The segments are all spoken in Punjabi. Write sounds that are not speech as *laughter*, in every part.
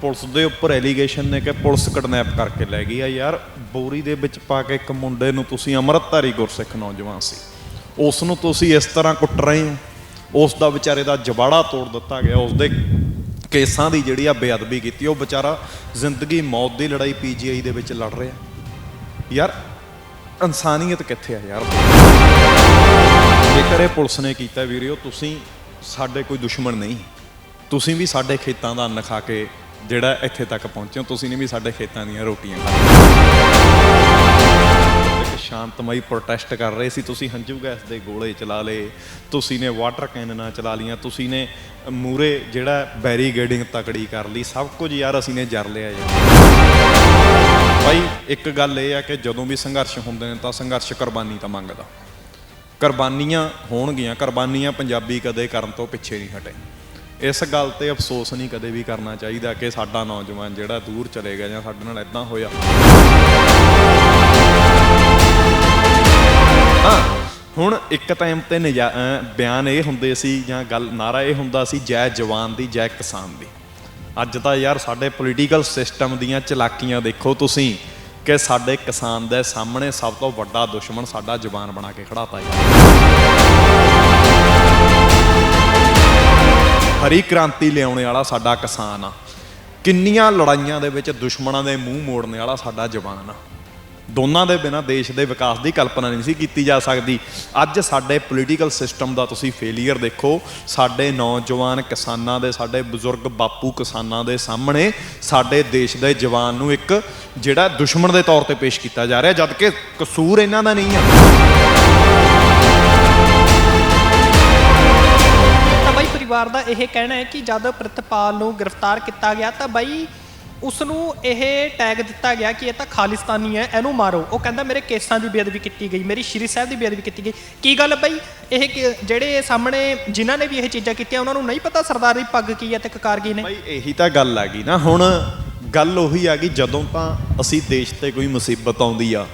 ਪੁਲਿਸ ਦੇ ਉੱਪਰ ਐਲੀਗੇਸ਼ਨ ਨੇ ਕਿ ਪੁਲਿਸ ਕਿਡਨੈਪ ਕਰਕੇ ਲੈ ਗਈ ਆ ਯਾਰ। ਬੋਰੀ ਦੇ ਵਿੱਚ ਪਾ ਕੇ ਇੱਕ ਮੁੰਡੇ ਨੂੰ ਤੁਸੀਂ ਅੰਮ੍ਰਿਤਧਾਰੀ ਗੁਰਸਿੱਖ ਨੌਜਵਾਨ ਸੀ। ਉਸ ਨੂੰ ਤੁਸੀਂ ਇਸ ਤਰ੍ਹਾਂ ਕੁੱਟ ਰਹੇ ਹੋ। ਉਸ ਦਾ ਵਿਚਾਰੇ ਦਾ ਜਬਾੜਾ ਤੋੜ ਦਿੱਤਾ ਗਿਆ। ਉਸ ਦੇ ਕੇਸਾਂ ਦੀ ਜਿਹੜੀ ਆ ਬੇਅਦਬੀ ਕੀਤੀ, ਉਹ ਵਿਚਾਰਾ ਜ਼ਿੰਦਗੀ ਮੌਤ ਦੀ ਲੜਾਈ ਪੀਜੀਆਈ ਦੇ ਵਿੱਚ ਲੜ ਰਿਹਾ। ਯਾਰ, ਇਨਸਾਨੀਅਤ ਕਿੱਥੇ ਆ ਯਾਰ? ਜੇਕਰ ਇਹ ਪੁਲਿਸ ਨੇ ਕੀਤਾ ਵੀਰਿਓ, ਤੁਸੀਂ ਸਾਡੇ ਕੋਈ ਦੁਸ਼ਮਣ ਨਹੀਂ। ਤੁਸੀਂ ਵੀ ਸਾਡੇ ਖੇਤਾਂ ਦਾ ਅੰਨ ਖਾ ਕੇ ਜਿਹੜਾ ਇੱਥੇ ਤੱਕ ਪਹੁੰਚੇ ਹੋ, ਤੁਸੀਂ ਨੇ ਵੀ ਸਾਡੇ ਖੇਤਾਂ ਦੀਆਂ ਰੋਟੀਆਂ ਖਾਧੀਆਂ ਇੱਕ ਸ਼ਾਂਤਮਈ ਪ੍ਰੋਟੈਸਟ ਕਰ ਰਹੇ ਸੀ, ਤੁਸੀਂ ਹੰਝੂ ਗੈਸ ਦੇ ਗੋਲੇ ਚਲਾ ਲਏ, ਤੁਸੀਂ ਨੇ ਵਾਟਰ ਕੈਨਨਾਂ ਚਲਾ ਲੀਆਂ ਤੁਸੀਂ ਨੇ ਮੂਰੇ ਜਿਹੜਾ ਬੈਰੀਗੇਡਿੰਗ ਤਕੜੀ ਕਰ ਲਈ, ਸਭ ਕੁਝ ਯਾਰ ਅਸੀਂ ਨੇ ਜਰ ਲਿਆ ਯਾਰ ਭਾਈ ਇੱਕ ਗੱਲ ਇਹ ਆ ਕਿ ਜਦੋਂ ਵੀ ਸੰਘਰਸ਼ ਹੁੰਦੇ ਨੇ ਤਾਂ ਸੰਘਰਸ਼ ਕੁਰਬਾਨੀ ਤਾਂ ਮੰਗਦਾ। ਕੁਰਬਾਨੀਆਂ ਹੋਣਗੀਆਂ, ਕੁਰਬਾਨੀਆਂ ਪੰਜਾਬੀ ਕਦੇ ਕਰਨ ਤੋਂ ਪਿੱਛੇ ਨਹੀਂ ਹਟੇ। ਇਸ ਗੱਲ ਤੇ ਅਫਸੋਸ ਨਹੀਂ ਕਦੇ ਵੀ ਕਰਨਾ ਚਾਹੀਦਾ ਕਿ ਸਾਡਾ ਨੌਜਵਾਨ ਜਿਹੜਾ ਦੂਰ ਚਲੇ ਗਿਆ ਜਾਂ ਸਾਡੇ ਨਾਲ ਇਦਾਂ ਹੋਇਆ। ਹਾਂ ਹੁਣ ਇੱਕ ਟਾਈਮ ਤੇ ਨਜਾ- ਬਿਆਨ ਇਹ ਹੁੰਦੇ ਸੀ ਜਾਂ ਗੱਲ, ਨਾਰਾ ਇਹ ਹੁੰਦਾ ਸੀ, ਜੈ ਜਵਾਨ ਦੀ, ਜੈ ਕਿਸਾਨ ਦੀ। ਅੱਜ ਤਾਂ ਯਾਰ ਸਾਡੇ ਪੋਲੀਟੀਕਲ ਸਿਸਟਮ ਦੀਆਂ ਚਲਾਕੀਆਂ ਦੇਖੋ ਤੁਸੀਂ ਕਿ ਸਾਡੇ ਕਿਸਾਨ ਦੇ ਸਾਹਮਣੇ ਸਭ ਤੋਂ ਵੱਡਾ ਦੁਸ਼ਮਣ ਸਾਡਾ ਜਵਾਨ ਬਣਾ ਕੇ ਖੜਾਤਾ ਯਾਰ ਹਰੀ ਕ੍ਰਾਂਤੀ ਲਿਆਉਣ ਵਾਲਾ ਸਾਡਾ ਕਿਸਾਨ ਆ। ਕਿੰਨੀਆਂ ਲੜਾਈਆਂ ਦੇ ਵਿੱਚ ਦੁਸ਼ਮਣਾਂ ਦੇ ਮੂੰਹ ਮੋੜਨ ਵਾਲਾ ਸਾਡਾ ਜਵਾਨ ਆ। ਦੋਨਾਂ ਦੇ ਬਿਨਾ ਦੇਸ਼ ਦੇ ਵਿਕਾਸ ਦੀ ਕਲਪਨਾ ਨਹੀਂ ਸੀ ਕੀਤੀ ਜਾ ਸਕਦੀ। ਅੱਜ ਸਾਡੇ ਪੋਲੀਟੀਕਲ ਸਿਸਟਮ ਦਾ ਤੁਸੀਂ ਫੇਲਿਅਰ ਦੇਖੋ। ਸਾਡੇ ਨੌਜਵਾਨ ਕਿਸਾਨਾਂ ਦੇ, ਸਾਡੇ ਬਜ਼ੁਰਗ ਬਾਪੂ ਕਿਸਾਨਾਂ ਦੇ ਸਾਹਮਣੇ ਸਾਡੇ ਦੇਸ਼ ਦੇ ਜਵਾਨ ਨੂੰ ਇੱਕ ਜਿਹੜਾ ਦੁਸ਼ਮਣ ਦੇ ਤੌਰ ਤੇ ਪੇਸ਼ ਕੀਤਾ ਜਾ ਰਿਹਾ ਜਦ ਕਿ ਕਸੂਰ ਇਹਨਾਂ ਦਾ ਨਹੀਂ ਆ। ਪਰਿਵਾਰ ਦਾ ਇਹ ਕਹਿਣਾ ਹੈ ਕਿ ਜਦ ਪ੍ਰਿਤਪਾਲ ਨੂੰ ਗ੍ਰਿਫਤਾਰ ਕੀਤਾ ਗਿਆ ਤਾਂ ਬਾਈ ਉਸ ਨੂੰ ਇਹ ਟੈਗ ਦਿੱਤਾ ਗਿਆ ਕਿ ਇਹ ਤਾਂ ਖਾਲਿਸਤਾਨੀ ਹੈ, ਇਹਨੂੰ ਮਾਰੋ। ਉਹ ਕਹਿੰਦਾ ਮੇਰੇ ਕੇਸਾਂ ਦੀ ਬੇਅਦਬੀ ਕੀਤੀ ਗਈ, ਮੇਰੀ ਸ਼੍ਰੀ ਸਾਹਿਬ ਦੀ ਬੇਅਦਬੀ ਕੀਤੀ ਗਈ। ਕੀ ਗੱਲ ਬਈ? ਇਹ ਜਿਹੜੇ ਸਾਹਮਣੇ ਜਿਨ੍ਹਾਂ ਨੇ ਵੀ ਇਹ ਚੀਜ਼ਾਂ ਕੀਤੀਆਂ, ਉਹਨਾਂ ਨੂੰ ਨਹੀਂ ਪਤਾ ਸਰਦਾਰ ਦੀ ਪੱਗ ਕੀ ਹੈ ਤੇ ਕਕਾਰ ਕੀ ਨੇ? ਭਾਈ ਇਹੀ ਤਾਂ ਗੱਲ ਆ ਗਈ ਨਾ। ਹੁਣ ਗੱਲ ਉਹੀ ਆ ਗਈ, ਜਦੋਂ ਤਾਂ ਅਸੀਂ ਦੇਸ਼ ਤੇ ਕੋਈ ਮੁਸੀਬਤ ਆਉਂਦੀ ਆ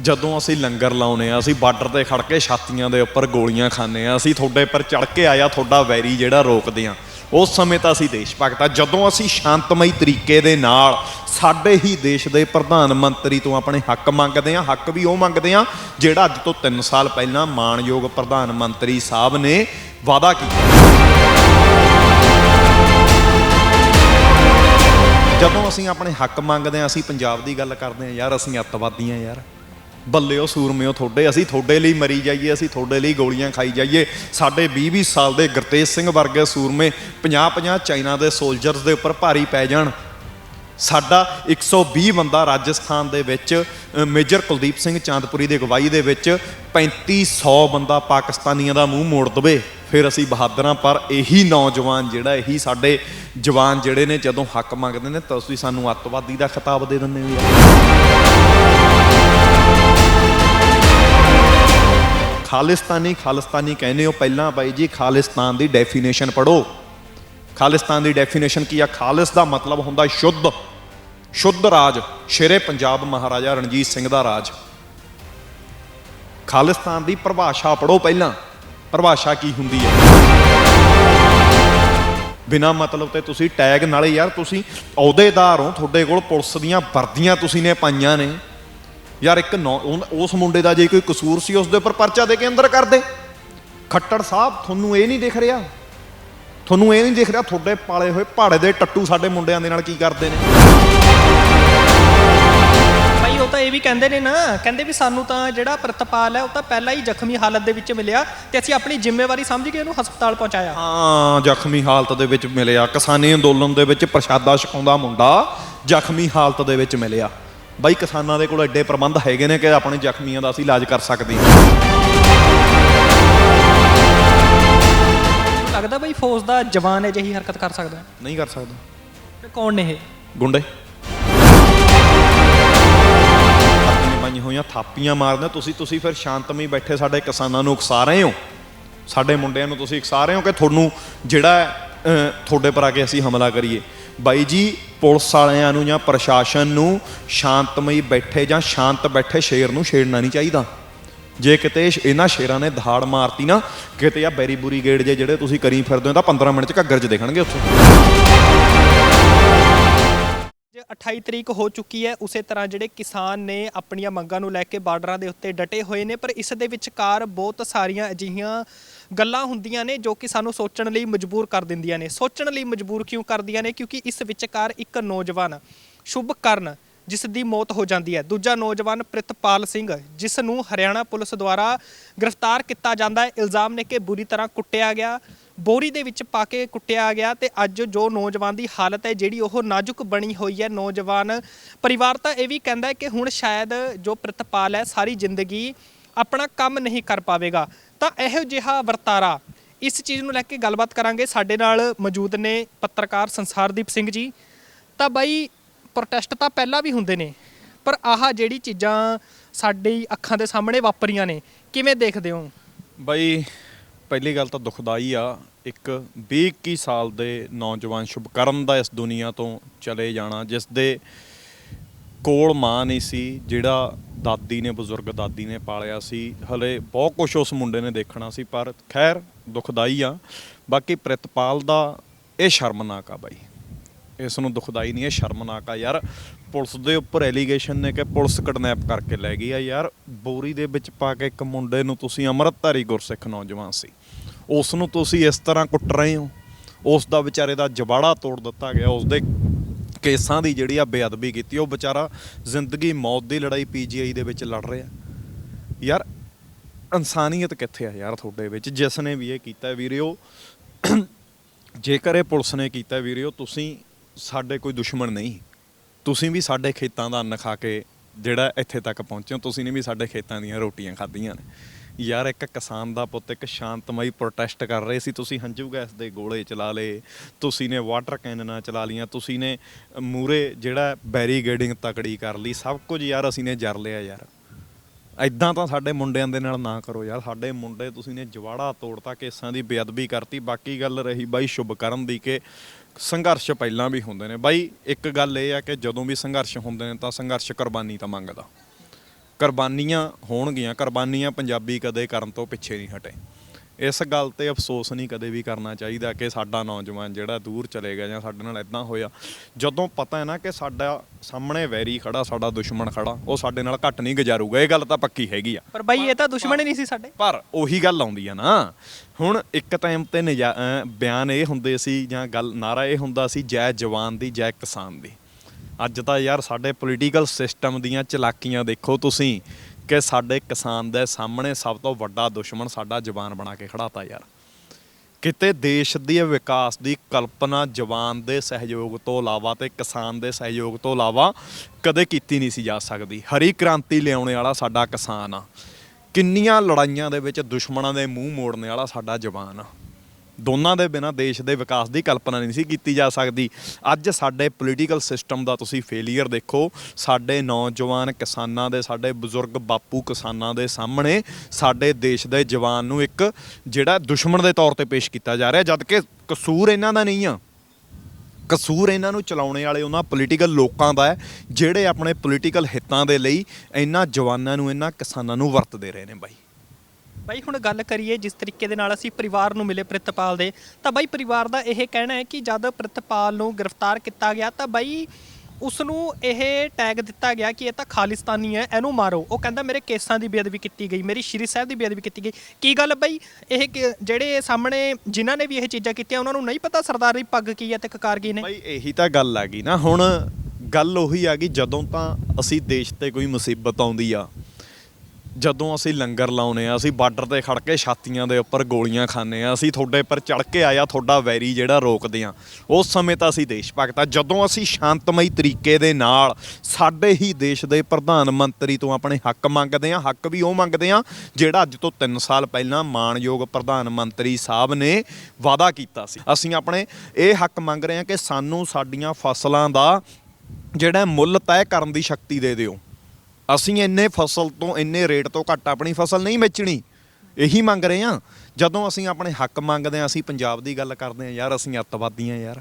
ਜਦੋਂ ਅਸੀਂ ਲੰਗਰ ਲਾਉਨੇ ਆ, ਅਸੀਂ ਬਾਰਡਰ ਤੇ ਖੜ ਕੇ ਛਾਤੀਆਂ ਦੇ ਉੱਪਰ ਗੋਲੀਆਂ ਖਾਂਦੇ ਆ, ਅਸੀਂ ਤੁਹਾਡੇ ਪਰ ਚੜ ਕੇ ਆਇਆ, ਤੁਹਾਡਾ ਵੈਰੀ ਜਿਹੜਾ ਰੋਕਦੇ ਆ। ਉਸ ਸਮੇਂ ਤਾਂ ਅਸੀਂ ਦੇਸ਼ ਭਗਤ ਆ। ਜਦੋਂ ਅਸੀਂ ਸ਼ਾਂਤਮਈ ਤਰੀਕੇ ਦੇ ਨਾਲ ਸਾਡੇ ਹੀ ਦੇਸ਼ ਦੇ ਪ੍ਰਧਾਨ ਮੰਤਰੀ ਤੋਂ ਆਪਣੇ ਹੱਕ ਮੰਗਦੇ ਆ, ਹੱਕ ਵੀ ਉਹ ਮੰਗਦੇ ਆ, ਜਿਹੜਾ ਅੱਜ ਤੋਂ 3 ਸਾਲ ਪਹਿਲਾਂ ਮਾਣਯੋਗ ਪ੍ਰਧਾਨ ਮੰਤਰੀ ਸਾਹਿਬ ਨੇ ਵਾਅਦਾ ਕੀਤਾ। ਜਦੋਂ ਅਸੀਂ ਆਪਣੇ ਹੱਕ ਮੰਗਦੇ ਆ, ਅਸੀਂ ਪੰਜਾਬ ਦੀ ਗੱਲ ਕਰਦੇ ਆ, ਯਾਰ ਅਸੀਂ ਅੱਤਵਾਦੀ ਆ ਯਾਰ। ਬੱਲਿਓ ਸੂਰਮਿਓ ਤੁਹਾਡੇ, ਅਸੀਂ ਤੁਹਾਡੇ ਲਈ ਮਰੀ ਜਾਈਏ, ਅਸੀਂ ਤੁਹਾਡੇ ਲਈ ਗੋਲੀਆਂ ਖਾਈ ਜਾਈਏ। ਸਾਡੇ 20-20 ਸਾਲ ਦੇ ਗੁਰਤੇਜ ਸਿੰਘ ਵਰਗੇ ਸੂਰਮੇ 50-50 ਚਾਈਨਾ ਦੇ ਸੋਲਜਰਸ ਦੇ ਉੱਪਰ ਭਾਰੀ ਪੈ ਜਾਣ। ਸਾਡਾ 120 ਬੰਦਾ ਰਾਜਸਥਾਨ ਦੇ ਵਿੱਚ ਮੇਜਰ ਕੁਲਦੀਪ ਸਿੰਘ ਚਾਂਦਪੁਰੀ ਦੀ ਅਗਵਾਈ ਦੇ ਵਿੱਚ 3500 ਬੰਦਾ ਪਾਕਿਸਤਾਨੀਆਂ ਦਾ ਮੂੰਹ ਮੋੜ ਦਵੇ। ਫਿਰ ਅਸੀਂ ਬਹਾਦਰਾਂ ਪਰ ਇਹੀ ਨੌਜਵਾਨ ਜਿਹੜਾ, ਇਹੀ ਸਾਡੇ ਜਵਾਨ ਜਿਹੜੇ ਨੇ, ਜਦੋਂ ਹੱਕ ਮੰਗਦੇ ਨੇ, ਤਾਂ ਤੁਸੀਂ ਸਾਨੂੰ ਅੱਤਵਾਦੀ ਦਾ ਖਿਤਾਬ ਦੇ ਦਿੰਦੇ ਹੋ ਖਾਲਿਸਤਾਨੀ ਖਾਲਿਸਤਾਨੀ ਕਹਿੰਦੇ ਹੋ ਪਹਿਲਾਂ ਬਾਈ ਜੀ, ਖਾਲਿਸਤਾਨ ਦੀ ਡੈਫੀਨੇਸ਼ਨ ਪੜੋ ਖਾਲਿਸਤਾਨ ਦੀ ਡੈਫੀਨੇਸ਼ਨ ਕੀ ਆ? ਖਾਲਿਸ ਦਾ ਮਤਲਬ ਹੁੰਦਾ ਸ਼ੁੱਧ। ਸ਼ੁੱਧ ਰਾਜ, ਸ਼ੇਰੇ ਪੰਜਾਬ ਮਹਾਰਾਜਾ ਰਣਜੀਤ ਸਿੰਘ ਦਾ ਰਾਜ। ਖਾਲਿਸਤਾਨ ਦੀ ਪਰਿਭਾਸ਼ਾ ਪੜੋ ਪਹਿਲਾਂ। ਪਰਿਭਾਸ਼ਾ ਕੀ ਹੁੰਦੀ ਹੈ? ਬਿਨਾ ਮਤਲਬ ਤੇ ਤੁਸੀਂ ਟੈਗ ਨਾਲੇ ਯਾਰ ਤੁਸੀਂ ਅਹੁਦੇਦਾਰ ਹੋ, ਤੁਹਾਡੇ ਕੋਲ ਪੁਲਿਸ ਦੀਆਂ ਵਰਦੀਆਂ ਤੁਸੀਂ ਨੇ ਪਾਈਆਂ ਨੇ। ਯਾਰ ਇੱਕ ਉਸ ਮੁੰਡੇ ਦਾ ਜੇ ਕੋਈ ਕਸੂਰ ਸੀ ਉਸ ਦੇ ਉੱਪਰ ਪਰਚਾ ਦੇ ਕੇ ਅੰਦਰ ਕਰ ਦੇ। ਖੱਟੜ ਸਾਹਿਬ ਤੁਹਾਨੂੰ ਇਹ ਨਹੀਂ ਦਿਖ ਰਿਹਾ? ਤੁਹਾਨੂੰ ਇਹ ਨਹੀਂ ਦਿਖ ਰਿਹਾ ਤੁਹਾਡੇ ਪਾਲੇ ਹੋਏ ਪਹਾੜੇ ਦੇ ਟੱਟੂ ਸਾਡੇ ਮੁੰਡਿਆਂ ਦੇ ਨਾਲ ਕੀ ਕਰਦੇ ਨੇ? ਬਾਈ ਉਹ ਤਾਂ ਇਹ ਵੀ ਕਹਿੰਦੇ ਨੇ ਨਾ ਕਹਿੰਦੇ ਵੀ ਸਾਨੂੰ ਤਾਂ ਜਿਹੜਾ ਪ੍ਰਿਤਪਾਲ ਹੈ ਉਹ ਤਾਂ ਪਹਿਲਾਂ ਹੀ ਜ਼ਖਮੀ ਹਾਲਤ ਦੇ ਵਿੱਚ ਮਿਲਿਆ ਤੇ ਅਸੀਂ ਆਪਣੀ ਜ਼ਿੰਮੇਵਾਰੀ ਸਮਝ ਕੇ ਉਹਨੂੰ ਹਸਪਤਾਲ ਪਹੁੰਚਾਇਆ। ਹਾਂ ਜ਼ਖਮੀ ਹਾਲਤ ਦੇ ਵਿੱਚ ਮਿਲਿਆ। ਕਿਸਾਨੀ ਅੰਦੋਲਨ ਦੇ ਵਿੱਚ ਪ੍ਰਸ਼ਾਦਾ ਛਕਾਉਂਦਾ ਮੁੰਡਾ ਜ਼ਖਮੀ ਹਾਲਤ ਦੇ ਵਿੱਚ ਮਿਲਿਆ। ਬਾਈ ਕਿਸਾਨਾਂ ਦੇ ਕੋਲ ਐਡੇ ਪ੍ਰਬੰਧ ਹੈਗੇ ਨੇ ਕਿ ਆਪਣੇ ਜ਼ਖਮੀਆਂ ਦਾ ਅਸੀਂ ਇਲਾਜ ਕਰ ਸਕਦੇ ਹਾਂ। ਲੱਗਦਾ ਬਾਈ ਫੌਜ ਦਾ ਜਵਾਨ ਅਜਿਹੀ ਹਰਕਤ ਕਰ ਸਕਦਾ? ਹੈ। ਨਹੀਂ ਕਰ ਸਕਦਾ। ਤੇ ਕੌਣ ਨੇ ਇਹ? ਗੁੰਡੇ। ਪਾਈਆਂ ਹੋਈਆਂ ਥਾਪੀਆਂ ਮਾਰਦੇ ਹੋ ਤੁਸੀਂ ਤੁਸੀਂ ਫਿਰ ਸ਼ਾਂਤਮਈ ਬੈਠੇ ਸਾਡੇ ਕਿਸਾਨਾਂ ਨੂੰ ਉਕਸਾ ਰਹੇ ਹੋ। ਸਾਡੇ ਮੁੰਡਿਆਂ ਨੂੰ ਤੁਸੀਂ ਉਕਸਾ ਰਹੇ ਹੋ ਕਿ ਤੁਹਾਨੂੰ ਜਿਹੜਾ ਅਹ, ਤੁਹਾਡੇ ਪਰ ਆ ਕੇ ਅਸੀਂ ਹਮਲਾ ਕਰੀਏ। ਬਾਈ ਜੀ, ਪੁਲਿਸ ਵਾਲਿਆਂ ਨੂੰ ਜਾਂ ਪ੍ਰਸ਼ਾਸਨ ਨੂੰ ਸ਼ਾਂਤਮਈ ਬੈਠੇ ਜਾਂ ਸ਼ਾਂਤ ਬੈਠੇ ਸ਼ੇਰ ਨੂੰ ਛੇੜਨਾ ਨਹੀਂ ਚਾਹੀਦਾ। ਜੇ ਕਿਤੇ ਇਹਨਾਂ ਸ਼ੇਰਾਂ ਨੇ ਦਹਾੜ ਮਾਰਤੀ ਨਾ, ਕਿਤੇ ਆ ਬੈਰੀ ਬੁਰੀ ਗੇੜ ਜੇ ਜਿਹੜੇ ਤੁਸੀਂ ਕਰੀ ਫਿਰਦੇ ਹੋ ਤਾਂ 15 ਮਿੰਟ ਚ ਘੱਗਰ ਚ ਦੇਖਣਗੇ ਉੱਥੇ। 28 ਤਰੀਕ ਹੋ ਚੁੱਕੀ ਹੈ, ਉਸੇ ਤਰ੍ਹਾਂ ਜਿਹੜੇ ਕਿਸਾਨ ਨੇ ਆਪਣੀਆਂ ਮੰਗਾਂ ਨੂੰ ਲੈ ਕੇ ਬਾਰਡਰਾਂ ਦੇ ਉੱਤੇ ਡਟੇ ਹੋਏ ਨੇ, ਪਰ ਇਸ ਦੇ ਵਿਚਕਾਰ ਬਹੁਤ ਸਾਰੀਆਂ ਅਜਿਹੀਆਂ ਗੱਲਾਂ ਹੁੰਦੀਆਂ ਨੇ ਜੋ ਕਿ ਸਾਨੂੰ ਸੋਚਣ ਲਈ ਮਜਬੂਰ ਕਰ ਦਿੰਦੀਆਂ ਨੇ। ਸੋਚਣ ਲਈ ਮਜਬੂਰ ਕਿਉਂ ਕਰਦੀਆਂ ਨੇ? ਕਿਉਂਕਿ ਇਸ ਵਿਚਕਾਰ ਇੱਕ ਨੌਜਵਾਨ ਸ਼ੁਭ ਕਰਨ ਜਿਸ ਦੀ ਮੌਤ ਹੋ ਜਾਂਦੀ ਹੈ। ਦੂਜਾ ਨੌਜਵਾਨ ਪ੍ਰਿਤਪਾਲ ਸਿੰਘ, ਜਿਸ ਨੂੰ ਹਰਿਆਣਾ ਪੁਲਿਸ ਦੁਆਰਾ ਗ੍ਰਿਫਤਾਰ ਕੀਤਾ ਜਾਂਦਾ ਹੈ। ਇਲਜ਼ਾਮ ਨੇ ਕਿ ਬੁਰੀ ਤਰ੍ਹਾਂ ਕੁੱਟਿਆ ਗਿਆ, ਬੋਰੀ ਦੇ ਵਿੱਚ ਪਾ ਕੇ ਕੁੱਟਿਆ ਗਿਆ ਤੇ ਅੱਜ ਜੋ ਨੌਜਵਾਨ ਦੀ ਹਾਲਤ ਹੈ ਜਿਹੜੀ ਉਹ ਨਾਜ਼ੁਕ ਬਣੀ ਹੋਈ ਹੈ ਨੌਜਵਾਨ ਪਰਿਵਾਰ, ਤਾਂ ਇਹ ਵੀ ਕਹਿੰਦਾ ਹੈ ਕਿ ਹੁਣ ਸ਼ਾਇਦ ਜੋ ਪ੍ਰਿਤਪਾਲ ਹੈ ਸਾਰੀ ਜ਼ਿੰਦਗੀ ਆਪਣਾ ਕੰਮ ਨਹੀਂ ਕਰ ਪਾਵੇਗਾ। ਤਾਂ ਇਹੋ ਜਿਹਾ ਵਰਤਾਰਾ। ਇਸ ਚੀਜ਼ ਨੂੰ ਲੈ ਕੇ ਗੱਲਬਾਤ ਕਰਾਂਗੇ। ਸਾਡੇ ਨਾਲ ਮੌਜੂਦ ਨੇ ਪੱਤਰਕਾਰ ਸੰਸਾਰਦੀਪ ਸਿੰਘ ਜੀ। ਤਾਂ ਬਾਈ ਪ੍ਰੋਟੈਸਟ ਤਾਂ ਪਹਿਲਾਂ ਵੀ ਹੁੰਦੇ ਨੇ, ਪਰ ਆਹ ਜਿਹੜੀ ਚੀਜ਼ਾਂ ਸਾਡੀ ਅੱਖਾਂ ਦੇ ਸਾਹਮਣੇ ਵਾਪਰੀਆਂ ਨੇ, ਕਿਵੇਂ ਦੇਖਦੇ ਹੋ? ਬਾਈ, ਪਹਿਲੀ ਗੱਲ ਤਾਂ ਦੁਖਦਾਈ ਆ। ਇੱਕ 20 21 ਸਾਲ ਦੇ ਨੌਜਵਾਨ ਸ਼ੁਭਕਰਨ ਦਾ ਇਸ ਦੁਨੀਆ ਤੋਂ ਚਲੇ ਜਾਣਾ, ਜਿਸ ਦੇ ਕੋਲ ਮਾਂ ਨਹੀਂ ਸੀ, ਜਿਹੜਾ ਦਾਦੀ ਨੇ, ਬਜ਼ੁਰਗ ਦਾਦੀ ਨੇ ਪਾਲਿਆ ਸੀ। ਹਲੇ ਬਹੁਤ ਕੁਝ ਉਸ ਮੁੰਡੇ ਨੇ ਦੇਖਣਾ ਸੀ, ਪਰ ਖੈਰ ਦੁਖਦਾਈ ਆ। ਬਾਕੀ ਪ੍ਰਿਤਪਾਲ ਦਾ ਇਹ ਸ਼ਰਮਨਾਕ ਆ ਬਾਈ। ਇਸ ਨੂੰ ਦੁਖਦਾਈ ਨਹੀਂ, ਇਹ ਸ਼ਰਮਨਾਕ ਆ ਯਾਰ। ਪੁਲਿਸ ਦੇ ਉੱਪਰ ਐਲੀਗੇਸ਼ਨ ਨੇ ਕਿ ਪੁਲਿਸ ਕਿਡਨੈਪ ਕਰਕੇ ਲੈ ਗਈ ਆ ਯਾਰ। ਬੋਰੀ ਦੇ ਵਿੱਚ ਪਾ ਕੇ ਇੱਕ ਮੁੰਡੇ ਨੂੰ ਤੁਸੀਂ ਅੰਮ੍ਰਿਤਧਾਰੀ ਗੁਰਸਿੱਖ ਨੌਜਵਾਨ ਸੀ। ਉਸ ਨੂੰ ਤੁਸੀਂ ਇਸ ਤਰ੍ਹਾਂ ਕੁੱਟ ਰਹੇ ਹੋ। ਉਸ ਦਾ ਵਿਚਾਰੇ ਦਾ ਜਬਾੜਾ ਤੋੜ ਦਿੱਤਾ ਗਿਆ, ਉਸ ਦੇ ਕੇਸਾਂ ਦੀ ਜਿਹੜੀ ਆ ਬੇਅਦਬੀ ਕੀਤੀ, ਉਹ ਵਿਚਾਰਾ ਜ਼ਿੰਦਗੀ ਮੌਤ ਦੀ ਲੜਾਈ ਪੀਜੀਆਈ ਦੇ ਵਿੱਚ ਲੜ ਰਿਹਾ। ਯਾਰ, ਇਨਸਾਨੀਅਤ ਕਿੱਥੇ ਆ ਯਾਰ ਤੁਹਾਡੇ ਵਿੱਚ? ਜਿਸ ਨੇ ਵੀ ਇਹ ਕੀਤਾ ਵੀਰਿਓ *clears throat* ਜੇਕਰ ਇਹ ਪੁਲਿਸ ਨੇ ਕੀਤਾ ਵੀਰਿਓ ਤੁਸੀਂ ਸਾਡੇ ਕੋਈ ਦੁਸ਼ਮਣ ਨਹੀਂ। ਤੁਸੀਂ ਵੀ ਸਾਡੇ ਖੇਤਾਂ ਦਾ ਅੰਨ ਖਾ ਕੇ ਜਿਹੜਾ ਇੱਥੇ ਤੱਕ ਪਹੁੰਚੇ ਹੋ, ਤੁਸੀਂ ਨੇ ਵੀ ਸਾਡੇ ਖੇਤਾਂ ਦੀਆਂ ਰੋਟੀਆਂ ਖਾਧੀਆਂ ਨੇ। ਯਾਰ ਇੱਕ ਕਿਸਾਨ ਦਾ ਪੁੱਤ ਇੱਕ ਸ਼ਾਂਤਮਈ ਪ੍ਰੋਟੈਸਟ ਕਰ ਰਹੇ ਸੀ। ਤੁਸੀਂ ਹੰਝੂ ਗੈਸ ਦੇ ਗੋਲੇ ਚਲਾ ਲਏ, ਤੁਸੀਂ ਨੇ ਵਾਟਰ ਕੈਨਨਾਂ ਚਲਾ ਲੀਆਂ ਤੁਸੀਂ ਨੇ ਮੂਰੇ ਜਿਹੜਾ ਬੈਰੀਗੇਡਿੰਗ ਤਕੜੀ ਕਰ ਲਈ। ਸਭ ਕੁਝ ਯਾਰ ਅਸੀਂ ਨੇ ਜਰ ਲਿਆ ਯਾਰ। ਐਦਾਂ ਤਾਂ ਸਾਡੇ ਮੁੰਡਿਆਂ ਦੇ ਨਾਲ ਨਾ ਕਰੋ ਯਾਰ। ਸਾਡੇ ਮੁੰਡੇ ਤੁਸੀਂ ਨੇ ਜਵਾੜਾ ਤੋੜਤਾ, ਕੇਸਾਂ ਦੀ ਬੇਅਦਬੀ ਕਰਤੀ। ਬਾਕੀ ਗੱਲ ਰਹੀ ਬਾਈ ਸ਼ੁਭਕਰਨ ਦੀ ਕਿ ਸੰਘਰਸ਼ ਪਹਿਲਾਂ ਵੀ ਹੁੰਦੇ ਨੇ। ਬਾਈ, ਇੱਕ ਗੱਲ ਇਹ ਆ ਕਿ ਜਦੋਂ ਵੀ ਸੰਘਰਸ਼ ਹੁੰਦੇ ਨੇ ਤਾਂ ਸੰਘਰਸ਼ ਕੁਰਬਾਨੀ ਤਾਂ ਮੰਗਦਾ। ਕੁਰਬਾਨੀਆਂ ਹੋਣਗੀਆਂ ਕੁਰਬਾਨੀਆਂ ਪੰਜਾਬੀ ਕਦੇ ਕਰਨ ਤੋਂ ਪਿੱਛੇ ਨਹੀਂ ਹਟੇ। ਇਸ ਗੱਲ ਤੇ ਅਫਸੋਸ ਨਹੀਂ ਕਦੇ ਵੀ ਕਰਨਾ ਚਾਹੀਦਾ ਕਿ ਸਾਡਾ ਨੌਜਵਾਨ ਜਿਹੜਾ ਦੂਰ ਚਲੇ ਗਿਆ ਜਾਂ ਸਾਡੇ ਨਾਲ ਇਦਾਂ ਹੋਇਆ। ਜਦੋਂ ਪਤਾ ਹੈ ਨਾ ਕਿ ਸਾਡਾ ਸਾਹਮਣੇ ਵੈਰੀ ਖੜਾ ਸਾਡਾ ਦੁਸ਼ਮਣ ਖੜਾ ਉਹ ਸਾਡੇ ਨਾਲ ਘੱਟ ਨਹੀਂ ਗੁਜ਼ਾਰੂਗਾ ਇਹ ਗੱਲ ਤਾਂ ਪੱਕੀ ਹੈਗੀ ਆ। ਪਰ ਬਾਈ ਇਹ ਤਾਂ ਦੁਸ਼ਮਣ ਹੀ ਨਹੀਂ ਸੀ ਸਾਡੇ। ਪਰ ਉਹੀ ਗੱਲ ਆਉਂਦੀ ਆ ਨਾ। ਹੁਣ ਇੱਕ ਟਾਈਮ ਤੇ ਬਿਆਨ ਇਹ ਹੁੰਦੇ ਸੀ ਜਾਂ ਗੱਲ ਨਾਰਾ ਇਹ ਹੁੰਦਾ ਸੀ ਜੈ ਜਵਾਨ ਦੀ ਜੈ ਕਿਸਾਨ ਦੀ। ਅੱਜ ਤਾਂ ਯਾਰ ਸਾਡੇ ਪੋਲੀਟੀਕਲ ਸਿਸਟਮ ਦੀਆਂ ਚਲਾਕੀਆਂ ਦੇਖੋ ਤੁਸੀਂ ਕਿ ਸਾਡੇ ਕਿਸਾਨ ਦੇ ਸਾਹਮਣੇ ਸਭ ਤੋਂ ਵੱਡਾ ਦੁਸ਼ਮਣ ਸਾਡਾ ਜਵਾਨ ਬਣਾ ਕੇ ਖੜਾਤਾ ਯਾਰ। ਕਿਤੇ ਦੇਸ਼ ਦੀ ਵਿਕਾਸ ਦੀ ਕਲਪਨਾ ਜਵਾਨ ਦੇ ਸਹਿਯੋਗ ਤੋਂ ਇਲਾਵਾ ਤੇ ਕਿਸਾਨ ਦੇ ਸਹਿਯੋਗ ਤੋਂ ਇਲਾਵਾ ਕਦੇ ਕੀਤੀ ਨਹੀਂ ਸੀ ਜਾ ਸਕਦੀ। ਹਰੀ ਕ੍ਰਾਂਤੀ ਲਿਆਉਣ ਵਾਲਾ ਸਾਡਾ ਕਿਸਾਨ ਆ। ਕਿੰਨੀਆਂ ਲੜਾਈਆਂ ਦੇ ਵਿੱਚ ਦੁਸ਼ਮਣਾਂ ਦੇ ਮੂੰਹ ਮੋੜਨ ਵਾਲਾ ਸਾਡਾ ਜਵਾਨ ਆ। ਦੋਨਾਂ ਦੇ ਬਿਨਾ ਦੇਸ਼ ਦੇ ਵਿਕਾਸ ਦੀ ਕਲਪਨਾ ਨਹੀਂ ਸੀ ਕੀਤੀ ਜਾ ਸਕਦੀ। ਅੱਜ ਸਾਡੇ ਪੋਲੀਟੀਕਲ ਸਿਸਟਮ ਦਾ ਤੁਸੀਂ ਫੇਲਿਅਰ ਦੇਖੋ। ਸਾਡੇ ਨੌਜਵਾਨ ਕਿਸਾਨਾਂ ਦੇ, ਸਾਡੇ ਬਜ਼ੁਰਗ ਬਾਪੂ ਕਿਸਾਨਾਂ ਦੇ ਸਾਹਮਣੇ ਸਾਡੇ ਦੇਸ਼ ਦੇ ਜਵਾਨ ਨੂੰ ਇੱਕ ਜਿਹੜਾ ਦੁਸ਼ਮਣ ਦੇ ਤੌਰ ਤੇ ਪੇਸ਼ ਕੀਤਾ ਜਾ ਰਿਹਾ ਜਦ ਕਿ ਕਸੂਰ ਇਹਨਾਂ ਦਾ ਨਹੀਂ ਆ। ਕਸੂਰ ਇਹਨਾਂ ਨੂੰ ਚਲਾਉਣੇ ਵਾਲੇ ਉਹਨਾਂ ਪੋਲੀਟੀਕਲ ਲੋਕਾਂ ਦਾ ਹੈ, ਜਿਹੜੇ ਆਪਣੇ ਪੋਲੀਟੀਕਲ ਹਿੱਤਾਂ ਦੇ ਲਈ ਇਹਨਾਂ ਜਵਾਨਾਂ ਨੂੰ, ਇਹਨਾਂ ਕਿਸਾਨਾਂ ਨੂੰ ਵਰਤਦੇ ਰਹੇ ਨੇ ਬਾਈ। ਬਾਈ, ਹੁਣ ਗੱਲ ਕਰੀਏ ਜਿਸ ਤਰੀਕੇ ਦੇ ਨਾਲ ਅਸੀਂ ਪਰਿਵਾਰ ਨੂੰ ਮਿਲੇ ਪ੍ਰਿਤਪਾਲ ਦੇ, ਤਾਂ ਬਾਈ ਪਰਿਵਾਰ ਦਾ ਇਹ ਕਹਿਣਾ ਹੈ ਕਿ ਜਦ ਪ੍ਰਿਤਪਾਲ ਨੂੰ ਗ੍ਰਿਫਤਾਰ ਕੀਤਾ ਗਿਆ, ਤਾਂ ਬਾਈ ਉਸ ਨੂੰ ਇਹ ਟੈਗ ਦਿੱਤਾ ਗਿਆ ਕਿ ਇਹ ਤਾਂ ਖਾਲਿਸਤਾਨੀ ਹੈ, ਇਹਨੂੰ ਮਾਰੋ। ਉਹ ਕਹਿੰਦਾ ਮੇਰੇ ਕੇਸਾਂ ਦੀ ਬੇਅਦਬੀ ਕੀਤੀ ਗਈ, ਮੇਰੀ ਸ਼੍ਰੀ ਸਾਹਿਬ ਦੀ ਬੇਅਦਬੀ ਕੀਤੀ ਗਈ। ਕੀ ਗੱਲ ਬਈ? ਇਹ ਕਿ- ਜਿਹੜੇ ਸਾਹਮਣੇ ਜਿਨ੍ਹਾਂ ਨੇ ਵੀ ਇਹ ਚੀਜ਼ਾਂ ਕੀਤੀਆਂ, ਉਹਨਾਂ ਨੂੰ ਨਹੀਂ ਪਤਾ ਸਰਦਾਰੀ ਪੱਗ ਕੀ ਹੈ ਤੇ ਕਕਾਰ ਕੀ ਨੇ? ਬਾਈ, ਇਹੀ ਤਾਂ ਗੱਲ ਆ ਗਈ ਨਾ। ਹੁਣ ਗੱਲ ਉਹੀ ਆ ਗਈ, ਜਦੋਂ ਤਾਂ ਅਸੀਂ ਦੇਸ਼ ਤੇ ਕੋਈ ਮੁਸੀਬਤ ਆਉਂਦੀ ਆ ਜਦੋਂ ਅਸੀਂ ਲੰਗਰ ਲਾਉਨੇ ਆ, ਅਸੀਂ ਬਾਰਡਰ ਤੇ ਖੜ ਕੇ ਛਾਤੀਆਂ ਦੇ ਉੱਪਰ ਗੋਲੀਆਂ ਖਾਂਦੇ ਆ, ਅਸੀਂ ਤੁਹਾਡੇ ਪਰ ਚੜ ਕੇ ਆਇਆ ਤੁਹਾਡਾ ਵੈਰੀ ਜਿਹੜਾ ਰੋਕਦੇ ਆ। ਉਸ ਸਮੇਂ ਤਾਂ ਅਸੀਂ ਦੇਸ਼ ਭਗਤ ਆ। ਜਦੋਂ ਅਸੀਂ ਸ਼ਾਂਤਮਈ ਤਰੀਕੇ ਦੇ ਨਾਲ ਸਾਡੇ ਹੀ ਦੇਸ਼ ਦੇ ਪ੍ਰਧਾਨ ਮੰਤਰੀ ਤੋਂ ਆਪਣੇ ਹੱਕ ਮੰਗਦੇ ਆ, ਹੱਕ ਵੀ ਉਹ ਮੰਗਦੇ ਆ, ਜਿਹੜਾ ਅੱਜ ਤੋਂ 3 ਸਾਲ ਪਹਿਲਾਂ ਮਾਣਯੋਗ ਪ੍ਰਧਾਨ ਮੰਤਰੀ ਸਾਹਿਬ ਨੇ ਵਾਅਦਾ ਕੀਤਾ ਸੀ। ਅਸੀਂ ਆਪਣੇ ਇਹ ਹੱਕ ਮੰਗ ਰਹੇ ਆ ਕਿ ਸਾਨੂੰ ਸਾਡੀਆਂ ਫਸਲਾਂ ਦਾ ਜਿਹੜਾ ਮੁੱਲ ਤੈਅ ਕਰਨ ਦੀ ਸ਼ਕਤੀ ਦੇ ਦਿਓ। ਅਸੀਂ ਇੰਨੇ ਫਸਲ ਤੋਂ ਇੰਨੇ ਰੇਟ ਤੋਂ ਘੱਟ ਆਪਣੀ ਫਸਲ ਨਹੀਂ ਵੇਚਣੀ। ਇਹੀ ਮੰਗ ਰਹੇ ਆ ਜਦੋਂ ਅਸੀਂ ਆਪਣੇ ਹੱਕ ਮੰਗਦੇ ਆ ਅਸੀਂ ਪੰਜਾਬ ਦੀ ਗੱਲ ਕਰਦੇ ਆ ਯਾਰ ਅਸੀਂ ਅੱਤਵਾਦੀ ਆ ਯਾਰ।